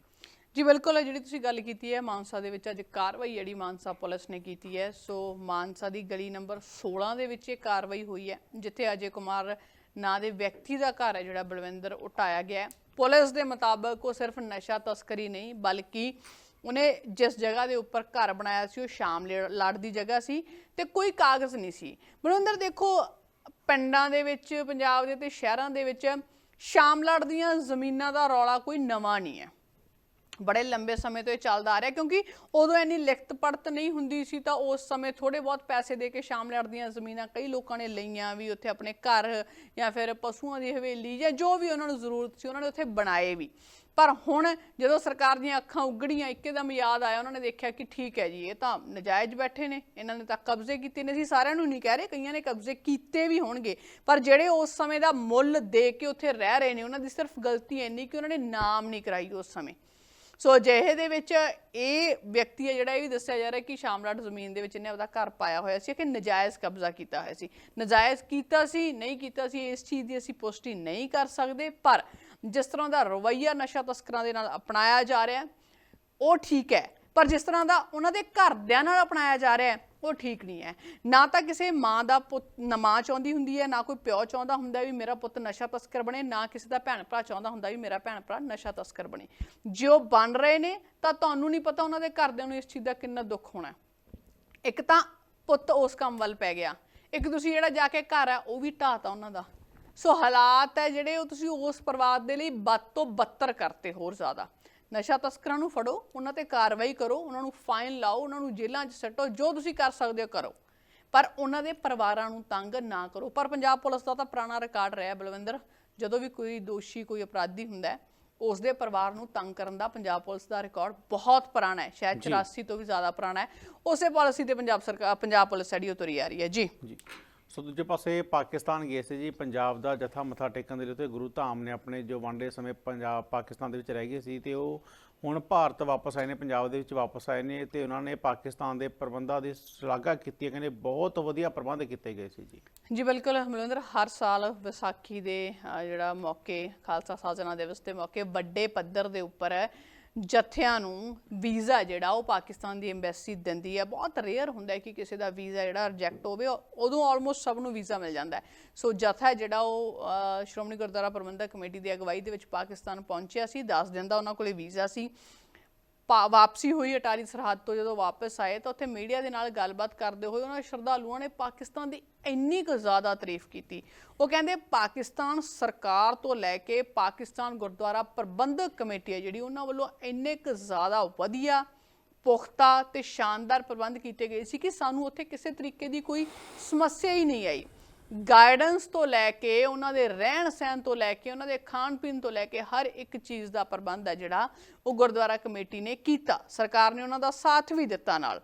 ਜੀ, ਬਿਲਕੁਲ ਜਿਹੜੀ ਤੁਸੀਂ ਗੱਲ ਕੀਤੀ ਹੈ, ਮਾਨਸਾ ਦੇ ਵਿੱਚ ਅੱਜ ਕਾਰਵਾਈ ਜਿਹੜੀ ਮਾਨਸਾ ਪੁਲਿਸ ਨੇ ਕੀਤੀ ਹੈ, ਸੋ ਮਾਨਸਾ ਦੀ ਗਲੀ ਨੰਬਰ 16 ਦੇ ਵਿੱਚ ਇਹ ਕਾਰਵਾਈ ਹੋਈ ਹੈ, ਜਿੱਥੇ ਅਜੇ ਕੁਮਾਰ ਨਾਂ ਦੇ ਵਿਅਕਤੀ ਦਾ ਘਰ ਹੈ ਜਿਹੜਾ ਬਲਵਿੰਦਰ ਉਟਾਇਆ ਗਿਆ ਪੁਲਿਸ ਦੇ ਮੁਤਾਬਕ ਉਹ ਸਿਰਫ ਨਸ਼ਾ ਤਸਕਰੀ ਨਹੀਂ, ਬਲਕਿ ਉਹਨੇ ਜਿਸ ਜਗ੍ਹਾ ਦੇ ਉੱਪਰ ਘਰ ਬਣਾਇਆ ਸੀ, ਉਹ ਸ਼ਾਮ ਲੜ ਲਾਟ ਦੀ ਜਗ੍ਹਾ ਸੀ ਤੇ ਕੋਈ ਕਾਗਜ਼ ਨਹੀਂ ਸੀ। ਬਲਵਿੰਦਰ ਦੇਖੋ, ਪਿੰਡਾਂ ਦੇ ਵਿੱਚ, ਪੰਜਾਬ ਦੇ ਤੇ ਸ਼ਹਿਰਾਂ ਦੇ ਵਿੱਚ ਸ਼ਾਮ ਲੜ ਦੀਆਂ ਜ਼ਮੀਨਾਂ ਦਾ ਰੌਲਾ ਕੋਈ ਨਵਾਂ ਨਹੀਂ ਹੈ। ਬੜੇ ਲੰਬੇ ਸਮੇਂ ਤੋਂ ਇਹ ਚੱਲਦਾ ਆ ਰਿਹਾ, ਕਿਉਂਕਿ ਉਦੋਂ ਇੰਨੀ ਲਿਖਤ ਪੜਤ ਨਹੀਂ ਹੁੰਦੀ ਸੀ ਤਾਂ ਉਸ ਸਮੇਂ ਥੋੜੇ ਬਹੁਤ ਪੈਸੇ ਦੇ ਕੇ ਸ਼ਾਮ ਲੜਦੀਆਂ ਜ਼ਮੀਨਾਂ ਕਈ ਲੋਕਾਂ ਨੇ ਲਈਆਂ, ਵੀ ਉੱਥੇ ਆਪਣੇ ਘਰ ਜਾਂ ਫਿਰ ਪਸ਼ੂਆਂ ਦੀ ਹਵੇਲੀ ਜਾਂ ਜੋ ਵੀ ਉਹਨਾਂ ਨੂੰ ਜ਼ਰੂਰਤ ਸੀ, ਉਹਨਾਂ ਨੇ ਉੱਥੇ ਬਣਾਏ ਵੀ। ਪਰ ਹੁਣ ਜਦੋਂ ਸਰਕਾਰ ਦੀਆਂ ਅੱਖਾਂ ਉਗੜੀਆਂ, ਇੱਕਦਮ ਯਾਦ ਆਇਆ, ਉਹਨਾਂ ਨੇ ਦੇਖਿਆ ਕਿ ਠੀਕ ਹੈ ਜੀ, ਇਹ ਤਾਂ ਨਜਾਇਜ਼ ਬੈਠੇ ਨੇ, ਇਹਨਾਂ ਨੇ ਤਾਂ ਕਬਜ਼ੇ ਕੀਤੇ ਨੇ। ਅਸੀਂ ਸਾਰਿਆਂ ਨੂੰ ਨਹੀਂ ਕਹਿ ਰਹੇ, ਕਈਆਂ ਨੇ ਕਬਜ਼ੇ ਕੀਤੇ ਵੀ ਹੋਣਗੇ, ਪਰ ਜਿਹੜੇ ਉਸ ਸਮੇਂ ਦਾ ਮੁੱਲ ਦੇ ਕੇ ਉੱਥੇ ਰਹਿ ਰਹੇ ਨੇ, ਉਹਨਾਂ ਦੀ ਸਿਰਫ ਗਲਤੀ ਇੰਨੀ ਕਿ ਉਹਨਾਂ ਨੇ ਨਾਮ ਨਹੀਂ ਕਰਾਈ ਉਸ ਸਮੇਂ। ਸੋ ਅਜਿਹੇ ਦੇ ਵਿੱਚ ਇਹ ਵਿਅਕਤੀ ਹੈ ਜਿਹੜਾ ਇਹ ਵੀ ਦੱਸਿਆ ਜਾ ਰਿਹਾ ਕਿ ਸ਼ਾਮਲਾਟ ਜ਼ਮੀਨ ਦੇ ਵਿੱਚ ਇਹਨੇ ਆਪਦਾ ਘਰ ਪਾਇਆ ਹੋਇਆ ਸੀ ਕਿ ਨਜਾਇਜ਼ ਕਬਜ਼ਾ ਕੀਤਾ ਹੋਇਆ ਸੀ। ਨਜਾਇਜ਼ ਕੀਤਾ ਸੀ, ਨਹੀਂ ਕੀਤਾ ਸੀ, ਇਸ ਚੀਜ਼ ਦੀ ਅਸੀਂ ਪੁਸ਼ਟੀ ਨਹੀਂ ਕਰ ਸਕਦੇ, ਪਰ ਜਿਸ ਤਰ੍ਹਾਂ ਦਾ ਰਵੱਈਆ ਨਸ਼ਾ ਤਸਕਰਾਂ ਦੇ ਨਾਲ ਅਪਣਾਇਆ ਜਾ ਰਿਹਾ ਉਹ ਠੀਕ ਹੈ। ਪਰ ਜਿਸ ਤਰ੍ਹਾਂ ਦਾ ਉਹਨਾਂ ਦੇ ਘਰਦਿਆਂ ਨਾਲ ਅਪਣਾਇਆ ਜਾ ਰਿਹਾ ਹੈ, ਉਹ ਠੀਕ ਨਹੀਂ ਹੈ। ਨਾ ਤਾਂ ਕਿਸੇ ਮਾਂ ਦਾ ਪੁੱਤ ਨਮਾਂ ਚਾਹੁੰਦੀ ਹੁੰਦੀ ਹੈ, ਨਾ ਕੋਈ ਪਿਓ ਚਾਹੁੰਦਾ ਹੁੰਦਾ ਵੀ ਮੇਰਾ ਪੁੱਤ ਨਸ਼ਾ ਤਸਕਰ ਬਣੇ, ਨਾ ਕਿਸੇ ਦਾ ਭੈਣ ਭਰਾ ਚਾਹੁੰਦਾ ਹੁੰਦਾ ਵੀ ਮੇਰਾ ਭੈਣ ਭਰਾ ਨਸ਼ਾ ਤਸਕਰ ਬਣੇ। ਜੇ ਉਹ ਬਣ ਰਹੇ ਨੇ, ਤਾਂ ਤੁਹਾਨੂੰ ਨਹੀਂ ਪਤਾ ਉਹਨਾਂ ਦੇ ਘਰਦਿਆਂ ਨੂੰ ਇਸ ਚੀਜ਼ ਦਾ ਕਿੰਨਾ ਦੁੱਖ ਹੋਣਾ ਇੱਕ ਤਾਂ ਪੁੱਤ ਉਸ ਕੰਮ ਵੱਲ ਪੈ ਗਿਆ। ਇੱਕ ਤੁਸੀਂ ਜਿਹੜਾ ਜਾ ਕੇ ਘਰ ਆ ਉਹ ਵੀ ਢਾਤਾ ਉਹਨਾਂ ਦਾ। ਸੋ ਹਾਲਾਤ ਹੈ ਜਿਹੜੇ ਉਹ ਤੁਸੀਂ ਉਸ ਪਰਿਵਾਰ ਦੇ ਲਈ ਬਦ ਤੋਂ ਬੱਤਰ ਕਰਤੇ ਹੋਰ ਜ਼ਿਆਦਾ। ਨਸ਼ਾ ਤਸਕਰਾਂ ਨੂੰ ਫੜੋ ਉਹਨਾਂ ਤੇ ਕਾਰਵਾਈ ਕਰੋ ਉਹਨਾਂ ਨੂੰ ਫਾਈਨ ਲਾਓ ਉਹਨਾਂ ਨੂੰ ਜੇਲ੍ਹਾਂ 'ਚ ਸੱਟੋ ਜੋ ਤੁਸੀਂ ਕਰ ਸਕਦੇ ਹੋ ਕਰੋ। ਪਰ ਉਹਨਾਂ ਦੇ ਪਰਿਵਾਰਾਂ ਨੂੰ ਤੰਗ ਨਾ ਕਰੋ। ਪਰ ਪੰਜਾਬ ਪੁਲਿਸ ਦਾ ਤਾਂ ਪੁਰਾਣਾ ਰਿਕਾਰਡ ਰਿਹਾ ਬਲਵਿੰਦਰ। ਜਦੋਂ ਵੀ ਕੋਈ ਦੋਸ਼ੀ ਕੋਈ ਅਪਰਾਧੀ ਹੁੰਦਾ ਉਸ ਦੇ ਪਰਿਵਾਰ ਨੂੰ ਤੰਗ ਕਰਨ ਦਾ ਪੰਜਾਬ ਪੁਲਿਸ ਦਾ ਰਿਕਾਰਡ ਬਹੁਤ ਪੁਰਾਣਾ ਹੈ। ਸ਼ਾਇਦ 84 ਤੋਂ ਵੀ ਜ਼ਿਆਦਾ ਪੁਰਾਣਾ ਹੈ। ਉਸੇ ਪਾਲਿਸੀ ਤੇ ਪੰਜਾਬ ਸਰਕਾਰ ਪੰਜਾਬ ਪੁਲਿਸ ਜਿਹੜੀ ਉਹ ਤੁਰੀ ਆ ਰਹੀ ਹੈ। ਜੀ। ਜੀ। ਸੋ ਦੂਜੇ ਪਾਸੇ ਪਾਕਿਸਤਾਨ ਗਏ ਸੀ ਜੀ, ਪੰਜਾਬ ਦਾ ਜਥਾ ਮੱਥਾ ਟੇਕਣ ਦੇ ਲਈ ਤੇ ਗੁਰੂ ਧਾਮ ਨੇ ਆਪਣੇ ਜੋ ਵਾਂਡੇ ਸਮੇਂ ਪੰਜਾਬ, ਪਾਕਿਸਤਾਨ ਦੇ ਵਿੱਚ ਰਹਿ ਗਏ ਸੀ ਤੇ ਉਹ ਹੁਣ ਭਾਰਤ ਵਾਪਸ ਆਏ ਨੇ, ਪੰਜਾਬ ਦੇ ਵਿੱਚ ਵਾਪਸ ਆਏ ਨੇ ਤੇ ਉਹਨਾਂ ਨੇ ਪਾਕਿਸਤਾਨ ਦੇ ਪ੍ਰਬੰਧਾਂ ਦੀ ਸ਼ਲਾਘਾ ਕੀਤੀ ਹੈ, ਕਹਿੰਦੇ ਬਹੁਤ ਵਧੀਆ ਪ੍ਰਬੰਧ ਕੀਤੇ ਗਏ ਸੀ ਜੀ। ਜੀ, ਬਿਲਕੁਲ ਮਲਿੰਦਰ, ਹਰ ਸਾਲ ਵਿਸਾਖੀ ਦੇ ਜਿਹੜਾ ਮੌਕੇ, ਖਾਲਸਾ ਸਾਜਨਾ ਦਿਵਸ ਦੇ ਮੌਕੇ ਵੱਡੇ ਪੱਧਰ ਦੇ ਉੱਪਰ ਹੈ। ਜਥਿਆਂ ਨੂੰ ਵੀਜ਼ਾ ਜਿਹੜਾ ਉਹ ਪਾਕਿਸਤਾਨ ਦੀ ਐਮਬੈਸੀ ਦਿੰਦੀ ਹੈ। ਬਹੁਤ ਰੇਅਰ ਹੁੰਦਾ ਹੈ ਕਿ ਕਿਸੇ ਦਾ ਵੀਜ਼ਾ ਜਿਹੜਾ ਰਿਜੈਕਟ ਹੋਵੇ, ਉਦੋਂ ਆਲਮੋਸਟ ਸਭ ਨੂੰ ਵੀਜ਼ਾ ਮਿਲ ਜਾਂਦਾ ਹੈ। ਸੋ ਜਥਾ ਜਿਹੜਾ ਉਹ ਸ਼੍ਰੋਮਣੀ ਗੁਰਦੁਆਰਾ ਪ੍ਰਬੰਧਕ ਕਮੇਟੀ ਦੀ ਅਗਵਾਈ ਦੇ ਵਿੱਚ ਪਾਕਿਸਤਾਨ ਪਹੁੰਚਿਆ ਸੀ 10 ਦਿਨ ਦਾ ਉਹਨਾਂ ਕੋਲੇ ਵੀਜ਼ਾ ਸੀ। ਵਾਪਸੀ ਹੋਈ ਅਟਾਰੀ ਸਰਹੱਦ ਤੋਂ ਜਦੋਂ ਵਾਪਸ ਆਏ ਤਾਂ ਉੱਥੇ ਮੀਡੀਆ ਦੇ ਨਾਲ ਗੱਲਬਾਤ ਕਰਦੇ ਹੋਏ ਉਹਨਾਂ ਸ਼ਰਧਾਲੂਆਂ ਨੇ ਪਾਕਿਸਤਾਨ ਦੀ ਇੰਨੀ ਕੁ ਜ਼ਿਆਦਾ ਤਾਰੀਫ ਕੀਤੀ। ਉਹ ਕਹਿੰਦੇ ਪਾਕਿਸਤਾਨ ਸਰਕਾਰ ਤੋਂ ਲੈ ਕੇ ਪਾਕਿਸਤਾਨ ਗੁਰਦੁਆਰਾ ਪ੍ਰਬੰਧਕ ਕਮੇਟੀ ਹੈ ਜਿਹੜੀ ਉਹਨਾਂ ਵੱਲੋਂ ਇੰਨੇ ਕੁ ਜ਼ਿਆਦਾ ਵਧੀਆ, ਪੁਖਤਾ ਤੇ ਸ਼ਾਨਦਾਰ ਪ੍ਰਬੰਧ ਕੀਤੇ ਗਏ ਸੀ ਕਿ ਸਾਨੂੰ ਉੱਥੇ ਕਿਸੇ ਤਰੀਕੇ ਦੀ ਕੋਈ ਸਮੱਸਿਆ ਹੀ ਨਹੀਂ ਆਈ। ਗਾਈਡੈਂਸ ਤੋਂ ਲੈ ਕੇ, ਉਹਨਾਂ ਦੇ ਰਹਿਣ ਸਹਿਣ ਤੋਂ ਲੈ ਕੇ, ਉਹਨਾਂ ਦੇ ਖਾਣ ਪੀਣ ਤੋਂ ਲੈ ਕੇ ਹਰ ਇੱਕ ਚੀਜ਼ ਦਾ ਪ੍ਰਬੰਧ ਹੈ ਜਿਹੜਾ ਉਹ ਗੁਰਦੁਆਰਾ ਕਮੇਟੀ ਨੇ ਕੀਤਾ। ਸਰਕਾਰ ਨੇ ਉਹਨਾਂ ਦਾ ਸਾਥ ਵੀ ਦਿੱਤਾ ਨਾਲ।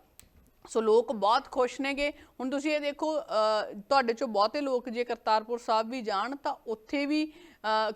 ਸੋ ਲੋਕ ਬਹੁਤ ਖੁਸ਼ ਨੇਗੇ। ਹੁਣ ਤੁਸੀਂ ਇਹ ਦੇਖੋ ਤੁਹਾਡੇ ਚੋਂ ਬਹੁਤੇ ਲੋਕ ਜੇ ਕਰਤਾਰਪੁਰ ਸਾਹਿਬ ਵੀ ਜਾਣ, ਤਾਂ ਉੱਥੇ ਵੀ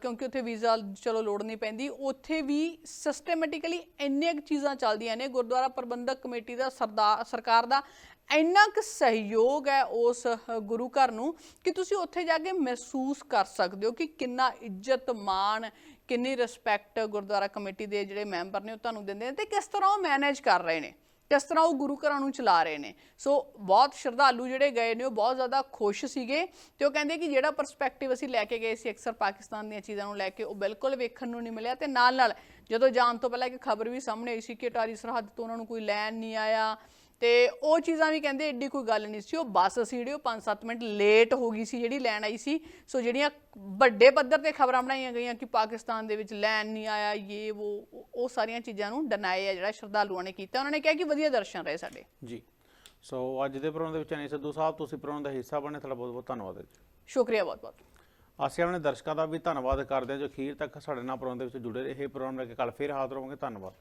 ਕਿਉਂਕਿ ਉੱਥੇ ਵੀਜ਼ਾ ਚਲੋ ਲੋੜ ਨਹੀਂ ਪੈਂਦੀ, ਉੱਥੇ ਵੀ ਸਿਸਟਮੈਟਿਕਲੀ ਇੰਨੀਆਂ ਚੀਜ਼ਾਂ ਚੱਲਦੀਆਂ ਨੇ। ਗੁਰਦੁਆਰਾ ਪ੍ਰਬੰਧਕ ਕਮੇਟੀ ਦਾ ਸਰਦਾਰ ਸਰਕਾਰ ਦਾ ਇੰਨਾ ਕੁ ਸਹਿਯੋਗ ਹੈ ਉਸ ਗੁਰੂ ਘਰ ਨੂੰ ਕਿ ਤੁਸੀਂ ਉੱਥੇ ਜਾ ਕੇ ਮਹਿਸੂਸ ਕਰ ਸਕਦੇ ਹੋ ਕਿ ਕਿੰਨਾ ਇੱਜ਼ਤ ਮਾਣ, ਕਿੰਨੀ ਰਿਸਪੈਕਟ ਗੁਰਦੁਆਰਾ ਕਮੇਟੀ ਦੇ ਜਿਹੜੇ ਮੈਂਬਰ ਨੇ ਉਹ ਤੁਹਾਨੂੰ ਦਿੰਦੇ ਨੇ ਤੇ ਕਿਸ ਤਰ੍ਹਾਂ ਉਹ ਮੈਨੇਜ ਕਰ ਰਹੇ ਨੇ, ਕਿਸ ਤਰ੍ਹਾਂ ਉਹ ਗੁਰੂ ਘਰਾਂ ਨੂੰ ਚਲਾ ਰਹੇ ਨੇ। ਸੋ ਬਹੁਤ ਸ਼ਰਧਾਲੂ ਜਿਹੜੇ ਗਏ ਨੇ ਉਹ ਬਹੁਤ ਜ਼ਿਆਦਾ ਖੁਸ਼ ਸੀਗੇ ਤੇ ਉਹ ਕਹਿੰਦੇ ਕਿ ਜਿਹੜਾ ਪਰਸਪੈਕਟਿਵ ਅਸੀਂ ਲੈ ਕੇ ਗਏ ਸੀ ਅਕਸਰ ਪਾਕਿਸਤਾਨ ਦੀਆਂ ਚੀਜ਼ਾਂ ਨੂੰ ਲੈ ਕੇ ਉਹ ਬਿਲਕੁਲ ਵੇਖਣ ਨੂੰ ਨਹੀਂ ਮਿਲਿਆ ਤੇ ਨਾਲ ਨਾਲ ਜਦੋਂ ਜਾਣ ਤੋਂ ਪਹਿਲਾਂ ਇੱਕ ਖਬਰ ਵੀ ਸਾਹਮਣੇ ਆਈ ਸੀ ਕਿ ਅਟਾਰੀ ਸਰਹੱਦ ਤੋਂ ਉਹਨਾਂ ਨੂੰ ਕੋਈ ਲੈਣ ਨਹੀਂ ਆਇਆ ਤੇ ਉਹ ਚੀਜ਼ਾਂ ਵੀ ਕਹਿੰਦੇ ਏਡੀ ਕੋਈ ਗੱਲ ਨਹੀਂ ਸੀ ਉਹ ਬੱਸ ਸੀ ਜਿਹੜੀ ਉਹ 5-7 ਮਿੰਟ ਲੇਟ ਹੋ ਗਈ ਸੀ ਜਿਹੜੀ ਲੈਣ ਆਈ ਸੀ। ਸੋ ਜਿਹੜੀਆਂ ਵੱਡੇ ਪੱਧਰ ਤੇ ਖਬਰਾਂ ਬਣਾਈਆਂ ਗਈਆਂ ਕਿ ਪਾਕਿਸਤਾਨ ਦੇ ਵਿੱਚ ਲੈਣ ਨਹੀਂ ਆਇਆ ਇਹ ਉਹ ਉਹ ਸਾਰੀਆਂ ਚੀਜ਼ਾਂ ਨੂੰ ਡਨਾਏ ਆ ਜਿਹੜਾ ਸ਼ਰਧਾਲੂਆਂ ਨੇ ਕੀਤਾ। ਉਹਨਾਂ ਨੇ ਕਿਹਾ ਕਿ ਵਧੀਆ ਦਰਸ਼ਨ ਰਹੇ ਸਾਡੇ। ਜੀ। ਸੋ ਅੱਜ ਦੇ ਪ੍ਰੋਗਰਾਮ ਦੇ ਵਿੱਚ ਅਨੀ ਸਿੱਧੂ ਸਾਹਿਬ ਤੁਸੀਂ ਪ੍ਰੋਗਰਾਮ ਦਾ ਹਿੱਸਾ ਬਣੇ ਤੁਹਾਡਾ ਬਹੁਤ ਬਹੁਤ ਧੰਨਵਾਦ ਹੈ ਜੀ। ਸ਼ੁਕਰੀਆ ਬਹੁਤ ਬਹੁਤ ਅਸੀਂ ਆਪਣੇ ਦਰਸ਼ਕਾਂ ਦਾ ਵੀ ਧੰਨਵਾਦ ਕਰਦੇ ਹਾਂ ਜੋ ਅਖੀਰ ਤੱਕ ਸਾਡੇ ਨਾਲ ਪ੍ਰੋਗਰਾਮ ਦੇ ਵਿੱਚ ਜੁੜੇ ਰਹੇ। ਪ੍ਰੋਗਰਾਮ ਲੈ ਕੇ ਕੱਲ ਫੇਰ ਹਾਜ਼ਰ ਹੋਵਾਂਗੇ। ਧੰਨਵਾਦ।